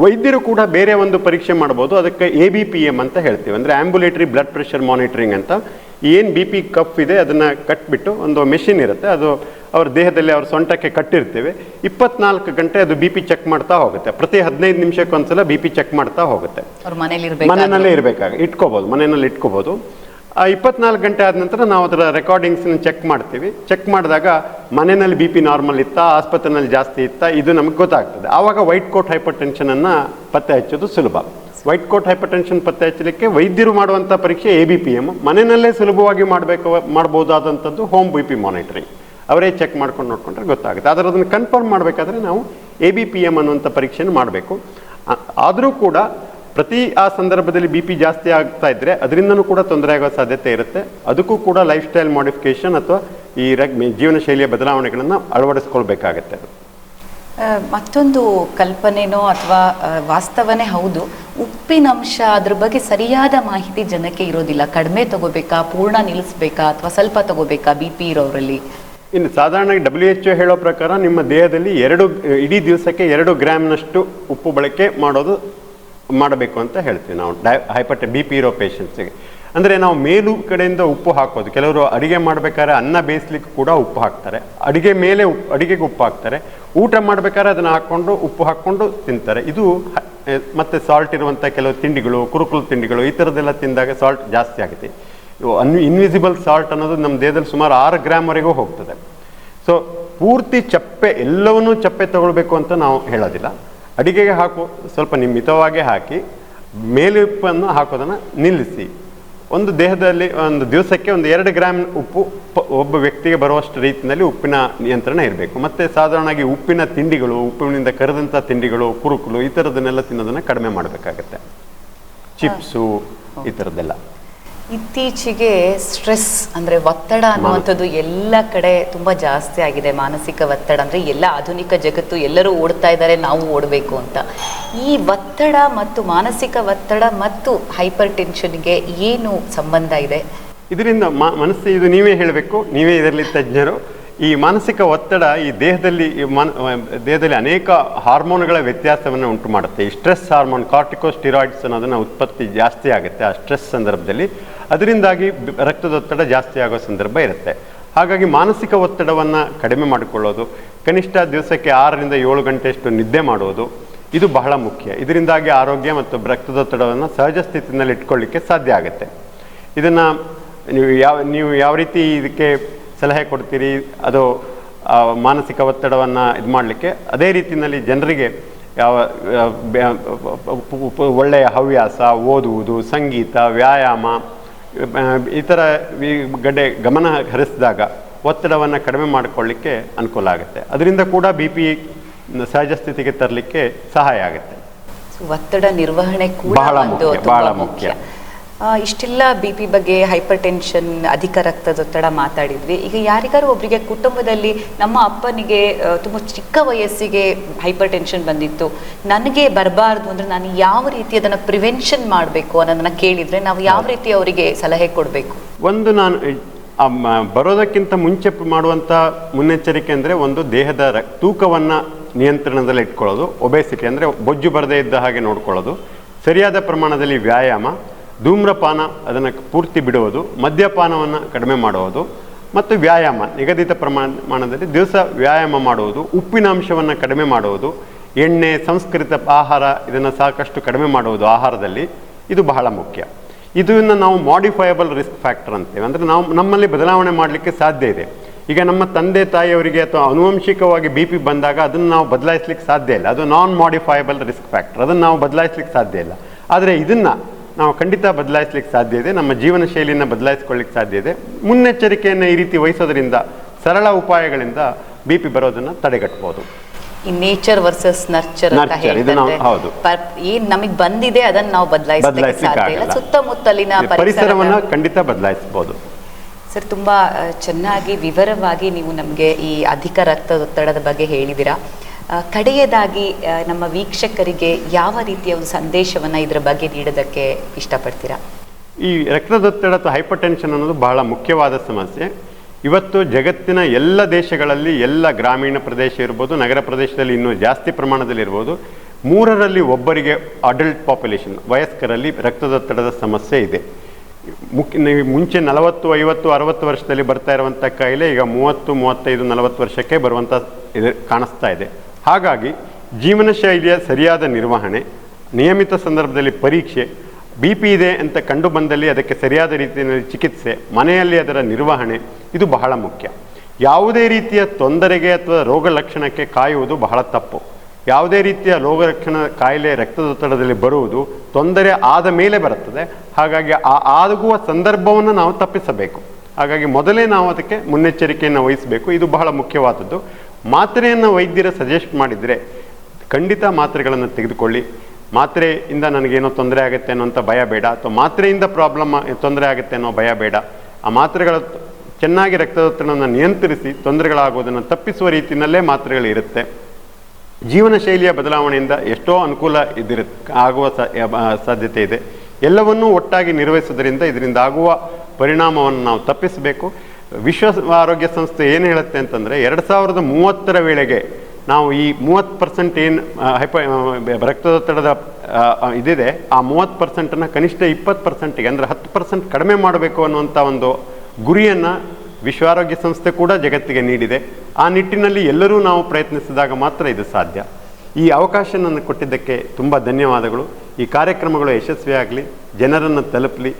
ವೈದ್ಯರು ಕೂಡ ಬೇರೆ ಒಂದು ಪರೀಕ್ಷೆ ಮಾಡ್ಬೋದು, ಅದಕ್ಕೆ ಎ ಬಿ ಪಿ ಎಂ ಅಂತ ಹೇಳ್ತೀವಿ. ಅಂದರೆ ಆ್ಯಂಬುಲೇಟ್ರಿ ಬ್ಲಡ್ ಪ್ರೆಷರ್ ಮಾನಿಟ್ರಿಂಗ್ ಅಂತ. ಏನು ಬಿ ಪಿ ಕಫ್ ಇದೆ ಅದನ್ನು ಕಟ್ಬಿಟ್ಟು ಒಂದು ಮೆಷಿನ್ ಇರುತ್ತೆ. ಅದು ಅವ್ರ ದೇಹದಲ್ಲಿ ಅವ್ರ ಸೊಂಟಕ್ಕೆ ಕಟ್ಟಿರ್ತೇವೆ. ಇಪ್ಪತ್ನಾಲ್ಕು ಗಂಟೆ ಅದು ಬಿ ಪಿ ಚೆಕ್ ಮಾಡ್ತಾ ಹೋಗುತ್ತೆ. ಪ್ರತಿ ಹದಿನೈದು ನಿಮಿಷಕ್ಕೊಂದ್ಸಲ ಬಿ ಪಿ ಚೆಕ್ ಮಾಡ್ತಾ ಹೋಗುತ್ತೆ. ಅವ್ರ ಮನೇಲಿ ಇರ್ಬೇಕು ಮನೆಯಲ್ಲೇ ಇರಬೇಕಾಗ ಇಟ್ಕೋಬೋದು ಮನೆಯಲ್ಲಿ ಇಟ್ಕೋಬೋದು. ಆ ಇಪ್ಪತ್ನಾಲ್ಕು ಗಂಟೆ ಆದ ನಂತರ ನಾವು ಅದರ ರೆಕಾರ್ಡಿಂಗ್ಸ್ನ ಚೆಕ್ ಮಾಡ್ತೀವಿ. ಚೆಕ್ ಮಾಡಿದಾಗ ಮನೆಯಲ್ಲಿ ಬಿ ಪಿ ನಾರ್ಮಲ್ ಇತ್ತಾ ಆಸ್ಪತ್ರೆಯಲ್ಲಿ ಜಾಸ್ತಿ ಇತ್ತಾ ಇದು ನಮಗೆ ಗೊತ್ತಾಗ್ತದೆ. ಆವಾಗ ವೈಟ್ ಕೋಟ್ ಹೈಪರ್ ಟೆನ್ಷನನ್ನು ಪತ್ತೆ ಹಚ್ಚೋದು ಸುಲಭ. ವೈಟ್ ಕೋಟ್ ಹೈಪರ್ಟೆನ್ಷನ್ ಪತ್ತೆ ಹಚ್ಚಲಿಕ್ಕೆ ವೈದ್ಯರು ಮಾಡುವಂಥ ಪರೀಕ್ಷೆ ಎ ಬಿ ಪಿ ಎಂ ಮನೆಯಲ್ಲೇ ಸುಲಭವಾಗಿ ಮಾಡಬೇಕು, ಮಾಡ್ಬೋದಾದಂಥದ್ದು ಹೋಮ್ ಬಿ ಪಿ ಮಾನಿಟ್ರಿಂಗ್ ಅವರೇ ಚೆಕ್ ಮಾಡ್ಕೊಂಡು ನೋಡ್ಕೊಂಡ್ರೆ ಗೊತ್ತಾಗುತ್ತೆ. ಆದರೆ ಅದನ್ನು ಕನ್ಫರ್ಮ್ ಮಾಡಬೇಕಾದ್ರೆ ನಾವು ಎ ಬಿ ಪಿ ಎಂ ಅನ್ನುವಂಥ ಪರೀಕ್ಷೆನ ಮಾಡಬೇಕು. ಆದರೂ ಕೂಡ ಪ್ರತಿ ಆ ಸಂದರ್ಭದಲ್ಲಿ ಬಿ ಪಿ ಜಾಸ್ತಿ ಆಗ್ತಾ ಇದ್ದರೆ ಅದರಿಂದನೂ ಕೂಡ ತೊಂದರೆ ಆಗೋ ಸಾಧ್ಯತೆ ಇರುತ್ತೆ. ಅದಕ್ಕೂ ಕೂಡ ಲೈಫ್ ಸ್ಟೈಲ್ ಮಾಡಿಫಿಕೇಷನ್ ಅಥವಾ ಈ ಜೀವನ ಶೈಲಿಯ ಬದಲಾವಣೆಗಳನ್ನು ಅಳವಡಿಸ್ಕೊಳ್ಬೇಕಾಗತ್ತೆ. ಮತ್ತೊಂದು ಕಲ್ಪನೆನೋ ಅಥವಾ ವಾಸ್ತವನೇ ಹೌದು. ಉಪ್ಪಿನಂಶ ಅದ್ರ ಬಗ್ಗೆ ಸರಿಯಾದ ಮಾಹಿತಿ ಜನಕ್ಕೆ ಇರೋದಿಲ್ಲ. ಕಡಿಮೆ ತಗೋಬೇಕಾ, ಪೂರ್ಣ ನಿಲ್ಲಿಸ್ಬೇಕಾ ಅಥವಾ ಸ್ವಲ್ಪ ತಗೋಬೇಕಾ ಬಿ ಪಿ ಇರೋರಲ್ಲಿ? ಇನ್ನು ಸಾಧಾರಣ ಡಬ್ಲ್ಯೂ ಎಚ್ ಹೇಳೋ ಪ್ರಕಾರ ನಿಮ್ಮ ದೇಹದಲ್ಲಿ ಎರಡು, ಇಡೀ ದಿವಸಕ್ಕೆ ಎರಡು ಗ್ರಾಮ್ನಷ್ಟು ಉಪ್ಪು ಬಳಕೆ ಮಾಡೋದು, ಮಾಡಬೇಕು ಅಂತ ಹೇಳ್ತೀವಿ ನಾವು. ಡೈ ಹೈಪರ್ ಬಿ ಪಿ ಇರೋ ಪೇಷಂಟ್ಸಿಗೆ ಅಂದರೆ ನಾವು ಮೇಲು ಕಡೆಯಿಂದ ಉಪ್ಪು ಹಾಕೋದು. ಕೆಲವರು ಅಡುಗೆ ಮಾಡಬೇಕಾದ್ರೆ ಅನ್ನ ಬೇಯಿಸ್ಲಿಕ್ಕೆ ಕೂಡ ಉಪ್ಪು ಹಾಕ್ತಾರೆ. ಅಡುಗೆ ಮೇಲೆ ಉಪ್ಪು ಅಡಿಗೆಗೆ ಉಪ್ಪು ಹಾಕ್ತಾರೆ. ಊಟ ಮಾಡಬೇಕಾದ್ರೆ ಅದನ್ನು ಹಾಕ್ಕೊಂಡು ಉಪ್ಪು ಹಾಕ್ಕೊಂಡು ತಿಂತಾರೆ. ಇದು ಮತ್ತು ಸಾಲ್ಟ್ ಇರುವಂಥ ಕೆಲವು ತಿಂಡಿಗಳು, ಕುರುಕುಲು ತಿಂಡಿಗಳು, ಈ ಥರದ್ದೆಲ್ಲ ತಿಂದಾಗ ಸಾಲ್ಟ್ ಜಾಸ್ತಿ ಆಗುತ್ತೆ. ಅನ್ ಇನ್ವಿಸಿಬಲ್ ಸಾಲ್ಟ್ ಅನ್ನೋದು ನಮ್ಮ ದೇಹದಲ್ಲಿ ಸುಮಾರು ಆರು ಗ್ರಾಮ್ವರೆಗೂ ಹೋಗ್ತದೆ. ಸೊ ಪೂರ್ತಿ ಚಪ್ಪೆ, ಎಲ್ಲವನ್ನೂ ಚಪ್ಪೆ ತಗೊಳ್ಬೇಕು ಅಂತ ನಾವು ಹೇಳೋದಿಲ್ಲ. ಅಡಿಗೆಗೆ ಹಾಕು, ಸ್ವಲ್ಪ ನಿಮ್ಮ ಮಿತವಾಗೇ ಹಾಕಿ, ಮೇಲುಪ್ಪನ್ನು ಹಾಕೋದನ್ನು ನಿಲ್ಲಿಸಿ. ಒಂದು ದೇಹದಲ್ಲಿ ಒಂದು ದಿವಸಕ್ಕೆ ಒಂದು ಎರಡು ಗ್ರಾಮ್ ಉಪ್ಪು ಒಬ್ಬ ವ್ಯಕ್ತಿಗೆ ಬರುವಷ್ಟು ರೀತಿಯಲ್ಲಿ ಉಪ್ಪಿನ ನಿಯಂತ್ರಣ ಇರಬೇಕು. ಮತ್ತು ಸಾಧಾರಣವಾಗಿ ಉಪ್ಪಿನ ತಿಂಡಿಗಳು, ಉಪ್ಪಿನಿಂದ ಕರೆದಂಥ ತಿಂಡಿಗಳು, ಕುರುಕುಲು ಈ ಥರದನ್ನೆಲ್ಲ ತಿನ್ನೋದನ್ನು ಕಡಿಮೆ ಮಾಡಬೇಕಾಗತ್ತೆ. ಚಿಪ್ಸು ಈ ಥರದ್ದೆಲ್ಲ ಇತ್ತೀಚೆಗೆ ಸ್ಟ್ರೆಸ್ ಅಂದರೆ ಒತ್ತಡ ಅನ್ನುವಂಥದ್ದು ಎಲ್ಲ ಕಡೆ ತುಂಬ ಜಾಸ್ತಿ ಆಗಿದೆ. ಮಾನಸಿಕ ಒತ್ತಡ ಅಂದರೆ ಎಲ್ಲ ಆಧುನಿಕ ಜಗತ್ತು ಎಲ್ಲರೂ ಓಡ್ತಾ ಇದ್ದಾರೆ, ನಾವು ಓಡಬೇಕು ಅಂತ. ಈ ಒತ್ತಡ ಮತ್ತು ಮಾನಸಿಕ ಒತ್ತಡ ಮತ್ತು ಹೈಪರ್ ಟೆನ್ಷನ್ಗೆ ಏನು ಸಂಬಂಧ ಇದೆ? ಇದರಿಂದ ಮನಸ್ಸು, ಇದು ನೀವೇ ಹೇಳಬೇಕು. ನೀವೇ ಇದರಲ್ಲಿ ತಜ್ಞರು. ಈ ಮಾನಸಿಕ ಒತ್ತಡ ಈ ದೇಹದಲ್ಲಿ ಮನ್ ದೇಹದಲ್ಲಿ ಅನೇಕ ಹಾರ್ಮೋನ್ಗಳ ವ್ಯತ್ಯಾಸವನ್ನು ಉಂಟು ಮಾಡುತ್ತೆ. ಈ ಸ್ಟ್ರೆಸ್ ಹಾರ್ಮೋನ್, ಕಾರ್ಟಿಕೋಸ್ಟಿರಾಯ್ಡ್ಸ್ ಅನ್ನೋದನ್ನು ಉತ್ಪತ್ತಿ ಜಾಸ್ತಿ ಆಗುತ್ತೆ ಆ ಸ್ಟ್ರೆಸ್ ಸಂದರ್ಭದಲ್ಲಿ. ಅದರಿಂದಾಗಿ ರಕ್ತದೊತ್ತಡ ಜಾಸ್ತಿ ಆಗೋ ಸಂದರ್ಭ ಇರುತ್ತೆ. ಹಾಗಾಗಿ ಮಾನಸಿಕ ಒತ್ತಡವನ್ನು ಕಡಿಮೆ ಮಾಡಿಕೊಳ್ಳೋದು, ಕನಿಷ್ಠ ದಿವಸಕ್ಕೆ ಆರರಿಂದ ಏಳು ಗಂಟೆಯಷ್ಟು ನಿದ್ದೆ ಮಾಡುವುದು, ಇದು ಬಹಳ ಮುಖ್ಯ. ಇದರಿಂದಾಗಿ ಆರೋಗ್ಯ ಮತ್ತು ರಕ್ತದೊತ್ತಡವನ್ನು ಸಹಜ ಸ್ಥಿತಿನಲ್ಲಿ ಇಟ್ಕೊಳ್ಳಿಕ್ಕೆ ಸಾಧ್ಯ ಆಗುತ್ತೆ. ಇದನ್ನು ನೀವು ಯಾವ ನೀವು ಯಾವ ರೀತಿ ಇದಕ್ಕೆ ಸಲಹೆ ಕೊಡ್ತೀರಿ ಅದು ಮಾನಸಿಕ ಒತ್ತಡವನ್ನು ಇದು ಮಾಡಲಿಕ್ಕೆ ಅದೇ ರೀತಿಯಲ್ಲಿ ಜನರಿಗೆ ಯಾವ ಒಳ್ಳೆಯ ಹವ್ಯಾಸ ಓದುವುದು ಸಂಗೀತ ವ್ಯಾಯಾಮ ಈ ಥರ ಈ ಗಡೆ ಗಮನ ಹರಿಸಿದಾಗ ಒತ್ತಡವನ್ನು ಕಡಿಮೆ ಮಾಡಿಕೊಳ್ಳಿಕ್ಕೆ ಅನುಕೂಲ ಆಗುತ್ತೆ. ಅದರಿಂದ ಕೂಡ ಬಿ ಪಿ ಸಹಜ ಸ್ಥಿತಿಗೆ ತರಲಿಕ್ಕೆ ಸಹಾಯ ಆಗುತ್ತೆ. ಒತ್ತಡ ನಿರ್ವಹಣೆ ಬಹಳ ಮುಖ್ಯ, ಬಹಳ ಮುಖ್ಯ. ಇಷ್ಟೆಲ್ಲ ಬಿ ಪಿ ಬಗ್ಗೆ ಹೈಪರ್ ಟೆನ್ಷನ್ ಅಧಿಕ ರಕ್ತದೊತ್ತಡ ಮಾತಾಡಿದ್ವಿ. ಈಗ ಯಾರಿಗಾರು ಒಬ್ಬರಿಗೆ ಕುಟುಂಬದಲ್ಲಿ ನಮ್ಮ ಅಪ್ಪನಿಗೆ ತುಂಬ ಚಿಕ್ಕ ವಯಸ್ಸಿಗೆ ಹೈಪರ್ ಟೆನ್ಷನ್ ಬಂದಿತ್ತು. ನನಗೆ ಬರಬಾರ್ದು ಅಂದರೆ ನಾನು ಯಾವ ರೀತಿ ಅದನ್ನು ಪ್ರಿವೆನ್ಷನ್ ಮಾಡಬೇಕು ಅನ್ನೋದನ್ನು ಕೇಳಿದರೆ ನಾವು ಯಾವ ರೀತಿ ಅವರಿಗೆ ಸಲಹೆ ಕೊಡಬೇಕು? ಒಂದು ನಾನು ಬರೋದಕ್ಕಿಂತ ಮುಂಚೆ ಮಾಡುವಂಥ ಮುನ್ನೆಚ್ಚರಿಕೆ ಅಂದರೆ ಒಂದು ದೇಹದ ತೂಕವನ್ನು ನಿಯಂತ್ರಣದಲ್ಲಿ ಇಟ್ಕೊಳ್ಳೋದು ಒಬೆಸಿಟಿ ಅಂದರೆ ಬೊಜ್ಜು ಬರದೇ ಇದ್ದ ಹಾಗೆ ನೋಡ್ಕೊಳ್ಳೋದು ಸರಿಯಾದ ಪ್ರಮಾಣದಲ್ಲಿ ವ್ಯಾಯಾಮ ಧೂಮ್ರಪಾನ ಅದನ್ನು ಪೂರ್ತಿ ಬಿಡುವುದು, ಮದ್ಯಪಾನವನ್ನು ಕಡಿಮೆ ಮಾಡುವುದು ಮತ್ತು ವ್ಯಾಯಾಮ, ನಿಗದಿತ ಪ್ರಮಾಣದಲ್ಲಿ ದಿವಸ ವ್ಯಾಯಾಮ ಮಾಡುವುದು, ಉಪ್ಪಿನ ಅಂಶವನ್ನು ಕಡಿಮೆ ಮಾಡುವುದು, ಎಣ್ಣೆ, ಸಂಸ್ಕೃತ ಆಹಾರ ಇದನ್ನು ಸಾಕಷ್ಟು ಕಡಿಮೆ ಮಾಡುವುದು ಆಹಾರದಲ್ಲಿ ಇದು ಬಹಳ ಮುಖ್ಯ. ಇದನ್ನು ನಾವು ಮಾಡಿಫಯಬಲ್ ರಿಸ್ಕ್ ಫ್ಯಾಕ್ಟರ್ ಅಂತೇವೆ. ಅಂದರೆ ನಾವು ನಮ್ಮಲ್ಲಿ ಬದಲಾವಣೆ ಮಾಡಲಿಕ್ಕೆ ಸಾಧ್ಯ ಇದೆ. ಈಗ ನಮ್ಮ ತಂದೆ, ತಾಯಿಯವರಿಗೆ ಅಥವಾ ಆನುವಂಶಿಕವಾಗಿ ಬಿ ಪಿ ಬಂದಾಗ ಅದನ್ನು ನಾವು ಬದಲಾಯಿಸ್ಲಿಕ್ಕೆ ಸಾಧ್ಯ ಇಲ್ಲ. ಅದು ನಾನ್ ಮಾಡಿಫಯಬಲ್ ರಿಸ್ಕ್ ಫ್ಯಾಕ್ಟರ್ ಅದನ್ನು ನಾವು ಬದಲಾಯಿಸ್ಲಿಕ್ಕೆ ಸಾಧ್ಯ ಇಲ್ಲ. ಆದರೆ ಇದನ್ನು ನಾವು ಖಂಡಿತ ಬದಲಾಯಿಸ್ಲಿಕ್ಕೆ ಸಾಧ್ಯ ಇದೆ ನಮ್ಮ ಜೀವನ ಶೈಲಿಯನ್ನು ಬದಲಾಯಿಸ್ಕೊಳ್ಳಿಕ್ಕೆ ಸಾಧ್ಯ ಇದೆ. ಮುನ್ನೆಚ್ಚರಿಕೆಯನ್ನು ಈ ರೀತಿ ವಹಿಸೋದ್ರಿಂದ ಸರಳ ಉಪಾಯಗಳಿಂದ ಬಿ ಪಿ ಬರೋದನ್ನು ತಡೆಗಟ್ಟಬಹುದು ಈ ನೇಚರ್ ವರ್ಸಸ್ ನರ್ಚರ್ ಅಂತ ಹೇಳ್ತಾರೆ. ಏನ್ ನಮಗೆ ಬಂದಿದೆ ಅದನ್ನ ನಾವು ಬದಲಾಯಿಸಲಿಕ್ಕೆ ಸಾಧ್ಯ ಇಲ್ಲ. ಸುತ್ತಮುತ್ತಲಿನ ಪರಿಸರವನ್ನು ಖಂಡಿತ ಬದಲಾಯಿಸಬಹುದು ಸರ್ ತುಂಬಾ ಚೆನ್ನಾಗಿ ವಿವರವಾಗಿ ನೀವು ನಮಗೆ ಈ ಅಧಿಕ ರಕ್ತದೊತ್ತಡದ ಬಗ್ಗೆ ಹೇಳಿದಿರಾ. ಕಡೆಯದಾಗಿ ನಮ್ಮ ವೀಕ್ಷಕರಿಗೆ ಯಾವ ರೀತಿಯ ಒಂದು ಸಂದೇಶವನ್ನು ಇದರ ಬಗ್ಗೆ ನೀಡೋದಕ್ಕೆ ಇಷ್ಟಪಡ್ತೀರಾ? ಈ ರಕ್ತದೊತ್ತಡ ಅಥವಾ ಹೈಪರ್ ಟೆನ್ಷನ್ ಅನ್ನೋದು ಬಹಳ ಮುಖ್ಯವಾದ ಸಮಸ್ಯೆ. ಇವತ್ತು ಜಗತ್ತಿನ ಎಲ್ಲ ದೇಶಗಳಲ್ಲಿ ಎಲ್ಲ ಗ್ರಾಮೀಣ ಪ್ರದೇಶ ಇರ್ಬೋದು, ನಗರ ಪ್ರದೇಶದಲ್ಲಿ ಇನ್ನೂ ಜಾಸ್ತಿ ಪ್ರಮಾಣದಲ್ಲಿ ಇರ್ಬೋದು, ಮೂರರಲ್ಲಿ ಒಬ್ಬರಿಗೆ ಅಡಲ್ಟ್ ಪಾಪ್ಯುಲೇಷನ್ ವಯಸ್ಕರಲ್ಲಿ ರಕ್ತದೊತ್ತಡದ ಸಮಸ್ಯೆ ಇದೆ. ಮುಖ್ಯ ಮುಂಚೆ ನಲವತ್ತು, ಐವತ್ತು, ಅರವತ್ತು ವರ್ಷದಲ್ಲಿ ಬರ್ತಾ ಇರುವಂಥ ಕಾಯಿಲೆ ಈಗ ಮೂವತ್ತು, ಮೂವತ್ತೈದು, ನಲವತ್ತು ವರ್ಷಕ್ಕೆ ಬರುವಂಥ ಇದು ಕಾಣಿಸ್ತಾ ಇದೆ. ಹಾಗಾಗಿ ಜೀವನ ಶೈಲಿಯ ಸರಿಯಾದ ನಿರ್ವಹಣೆ, ನಿಯಮಿತ ಸಂದರ್ಭದಲ್ಲಿ ಪರೀಕ್ಷೆ ಬಿ ಪಿ ಇದೆ ಅಂತ ಕಂಡು ಬಂದಲ್ಲಿ ಅದಕ್ಕೆ ಸರಿಯಾದ ರೀತಿಯಲ್ಲಿ ಚಿಕಿತ್ಸೆ, ಮನೆಯಲ್ಲಿ ಅದರ ನಿರ್ವಹಣೆ, ಇದು ಬಹಳ ಮುಖ್ಯ. ಯಾವುದೇ ರೀತಿಯ ತೊಂದರೆಗೆ ಅಥವಾ ರೋಗ ಲಕ್ಷಣಕ್ಕೆ ಕಾಯುವುದು ಬಹಳ ತಪ್ಪು. ಯಾವುದೇ ರೀತಿಯ ರೋಗ ಲಕ್ಷಣ ಕಾಯಿಲೆ ರಕ್ತದೊತ್ತಡದಲ್ಲಿ ಬರುವುದು ತೊಂದರೆ ಆದ ಮೇಲೆ ಬರುತ್ತದೆ. ಹಾಗಾಗಿ ಆ ಆಗುವ ಸಂದರ್ಭವನ್ನು ನಾವು ತಪ್ಪಿಸಬೇಕು. ಹಾಗಾಗಿ ಮೊದಲೇ ನಾವು ಅದಕ್ಕೆ ಮುನ್ನೆಚ್ಚರಿಕೆಯನ್ನು ವಹಿಸಬೇಕು. ಇದು ಬಹಳ ಮುಖ್ಯವಾದದ್ದು. ಮಾತ್ರೆಯನ್ನು ವೈದ್ಯರ ಸಜೆಸ್ಟ್ ಮಾಡಿದರೆ ಖಂಡಿತ ಮಾತ್ರೆಗಳನ್ನು ತೆಗೆದುಕೊಳ್ಳಿ. ಮಾತ್ರೆಯಿಂದ ನನಗೇನೋ ತೊಂದರೆ ಆಗುತ್ತೆ ಅನ್ನೋಂಥ ಭಯ ಬೇಡ ಅಥವಾ ಮಾತ್ರೆಯಿಂದ ಪ್ರಾಬ್ಲಮ್ ತೊಂದರೆ ಆಗುತ್ತೆ ಅನ್ನೋ ಭಯ ಬೇಡ. ಆ ಮಾತ್ರೆಗಳ ಚೆನ್ನಾಗಿ ರಕ್ತದೊತ್ತಡವನ್ನು ನಿಯಂತ್ರಿಸಿ ತೊಂದರೆಗಳಾಗುವುದನ್ನು ತಪ್ಪಿಸುವ ರೀತಿಯಲ್ಲೇ ಮಾತ್ರೆಗಳು ಇರುತ್ತೆ. ಜೀವನ ಶೈಲಿಯ ಬದಲಾವಣೆಯಿಂದ ಎಷ್ಟೋ ಅನುಕೂಲ ಇದಿರ ಆಗುವ ಸಾಧ್ಯತೆ ಇದೆ. ಎಲ್ಲವನ್ನೂ ಒಟ್ಟಾಗಿ ನಿರ್ವಹಿಸೋದರಿಂದ ಇದರಿಂದ ಆಗುವ ಪರಿಣಾಮವನ್ನು ನಾವು ತಪ್ಪಿಸಬೇಕು. ವಿಶ್ವ ಆರೋಗ್ಯ ಸಂಸ್ಥೆ ಏನು ಹೇಳುತ್ತೆ ಅಂತಂದರೆ ಎರಡು ಸಾವಿರದ ಮೂವತ್ತರ ವೇಳೆಗೆ ನಾವು ಈ ಮೂವತ್ತು ಪರ್ಸೆಂಟ್ ಏನು ಹೈಪ ರಕ್ತದೊತ್ತಡದ ಇದಿದೆ, ಆ ಮೂವತ್ತು ಪರ್ಸೆಂಟನ್ನು ಕನಿಷ್ಠ ಇಪ್ಪತ್ತು ಪರ್ಸೆಂಟಿಗೆ, ಅಂದರೆ ಹತ್ತು ಪರ್ಸೆಂಟ್ ಕಡಿಮೆ ಮಾಡಬೇಕು ಅನ್ನುವಂಥ ಒಂದು ಗುರಿಯನ್ನು ವಿಶ್ವ ಆರೋಗ್ಯ ಸಂಸ್ಥೆ ಕೂಡ ಜಗತ್ತಿಗೆ ನೀಡಿದೆ. ಆ ನಿಟ್ಟಿನಲ್ಲಿ ಎಲ್ಲರೂ ನಾವು ಪ್ರಯತ್ನಿಸಿದಾಗ ಮಾತ್ರ ಇದು ಸಾಧ್ಯ. ಈ ಅವಕಾಶ ನನ್ನ ಕೊಟ್ಟಿದ್ದಕ್ಕೆ ತುಂಬ ಧನ್ಯವಾದಗಳು. ಈ ಕಾರ್ಯಕ್ರಮಗಳು ಯಶಸ್ವಿಯಾಗಲಿ, ಜನರನ್ನು ತಲುಪಲಿ.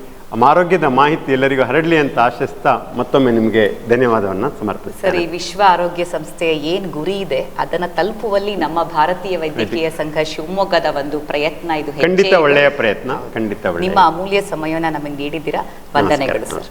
ಆರೋಗ್ಯದ ಮಾಹಿತಿ ಎಲ್ಲರಿಗೂ ಹರಡಲಿ ಅಂತ ಆಶಿಸ್ತಾ ಮತ್ತೊಮ್ಮೆ ನಿಮಗೆ ಧನ್ಯವಾದವನ್ನು ಸಮರ್ಪಿಸಿ ಈ ವಿಶ್ವ ಆರೋಗ್ಯ ಸಂಸ್ಥೆಯ ಏನು ಗುರಿ ಇದೆ ಅದನ್ನ ತಲುಪುವಲ್ಲಿ ನಮ್ಮ ಭಾರತೀಯ ವೈದ್ಯಕೀಯ ಸಂಘ ಶಿವಮೊಗ್ಗದ ಒಂದು ಪ್ರಯತ್ನ ಇದು ಖಂಡಿತ ಒಳ್ಳೆಯ ಪ್ರಯತ್ನ ಖಂಡಿತ ನಿಮ್ಮ ಅಮೂಲ್ಯ ಸಮಯವನ್ನು ನಮಗೆ ನೀಡಿದ್ದೀರಾ. ವಂದನೆಗಳು ಸರ್.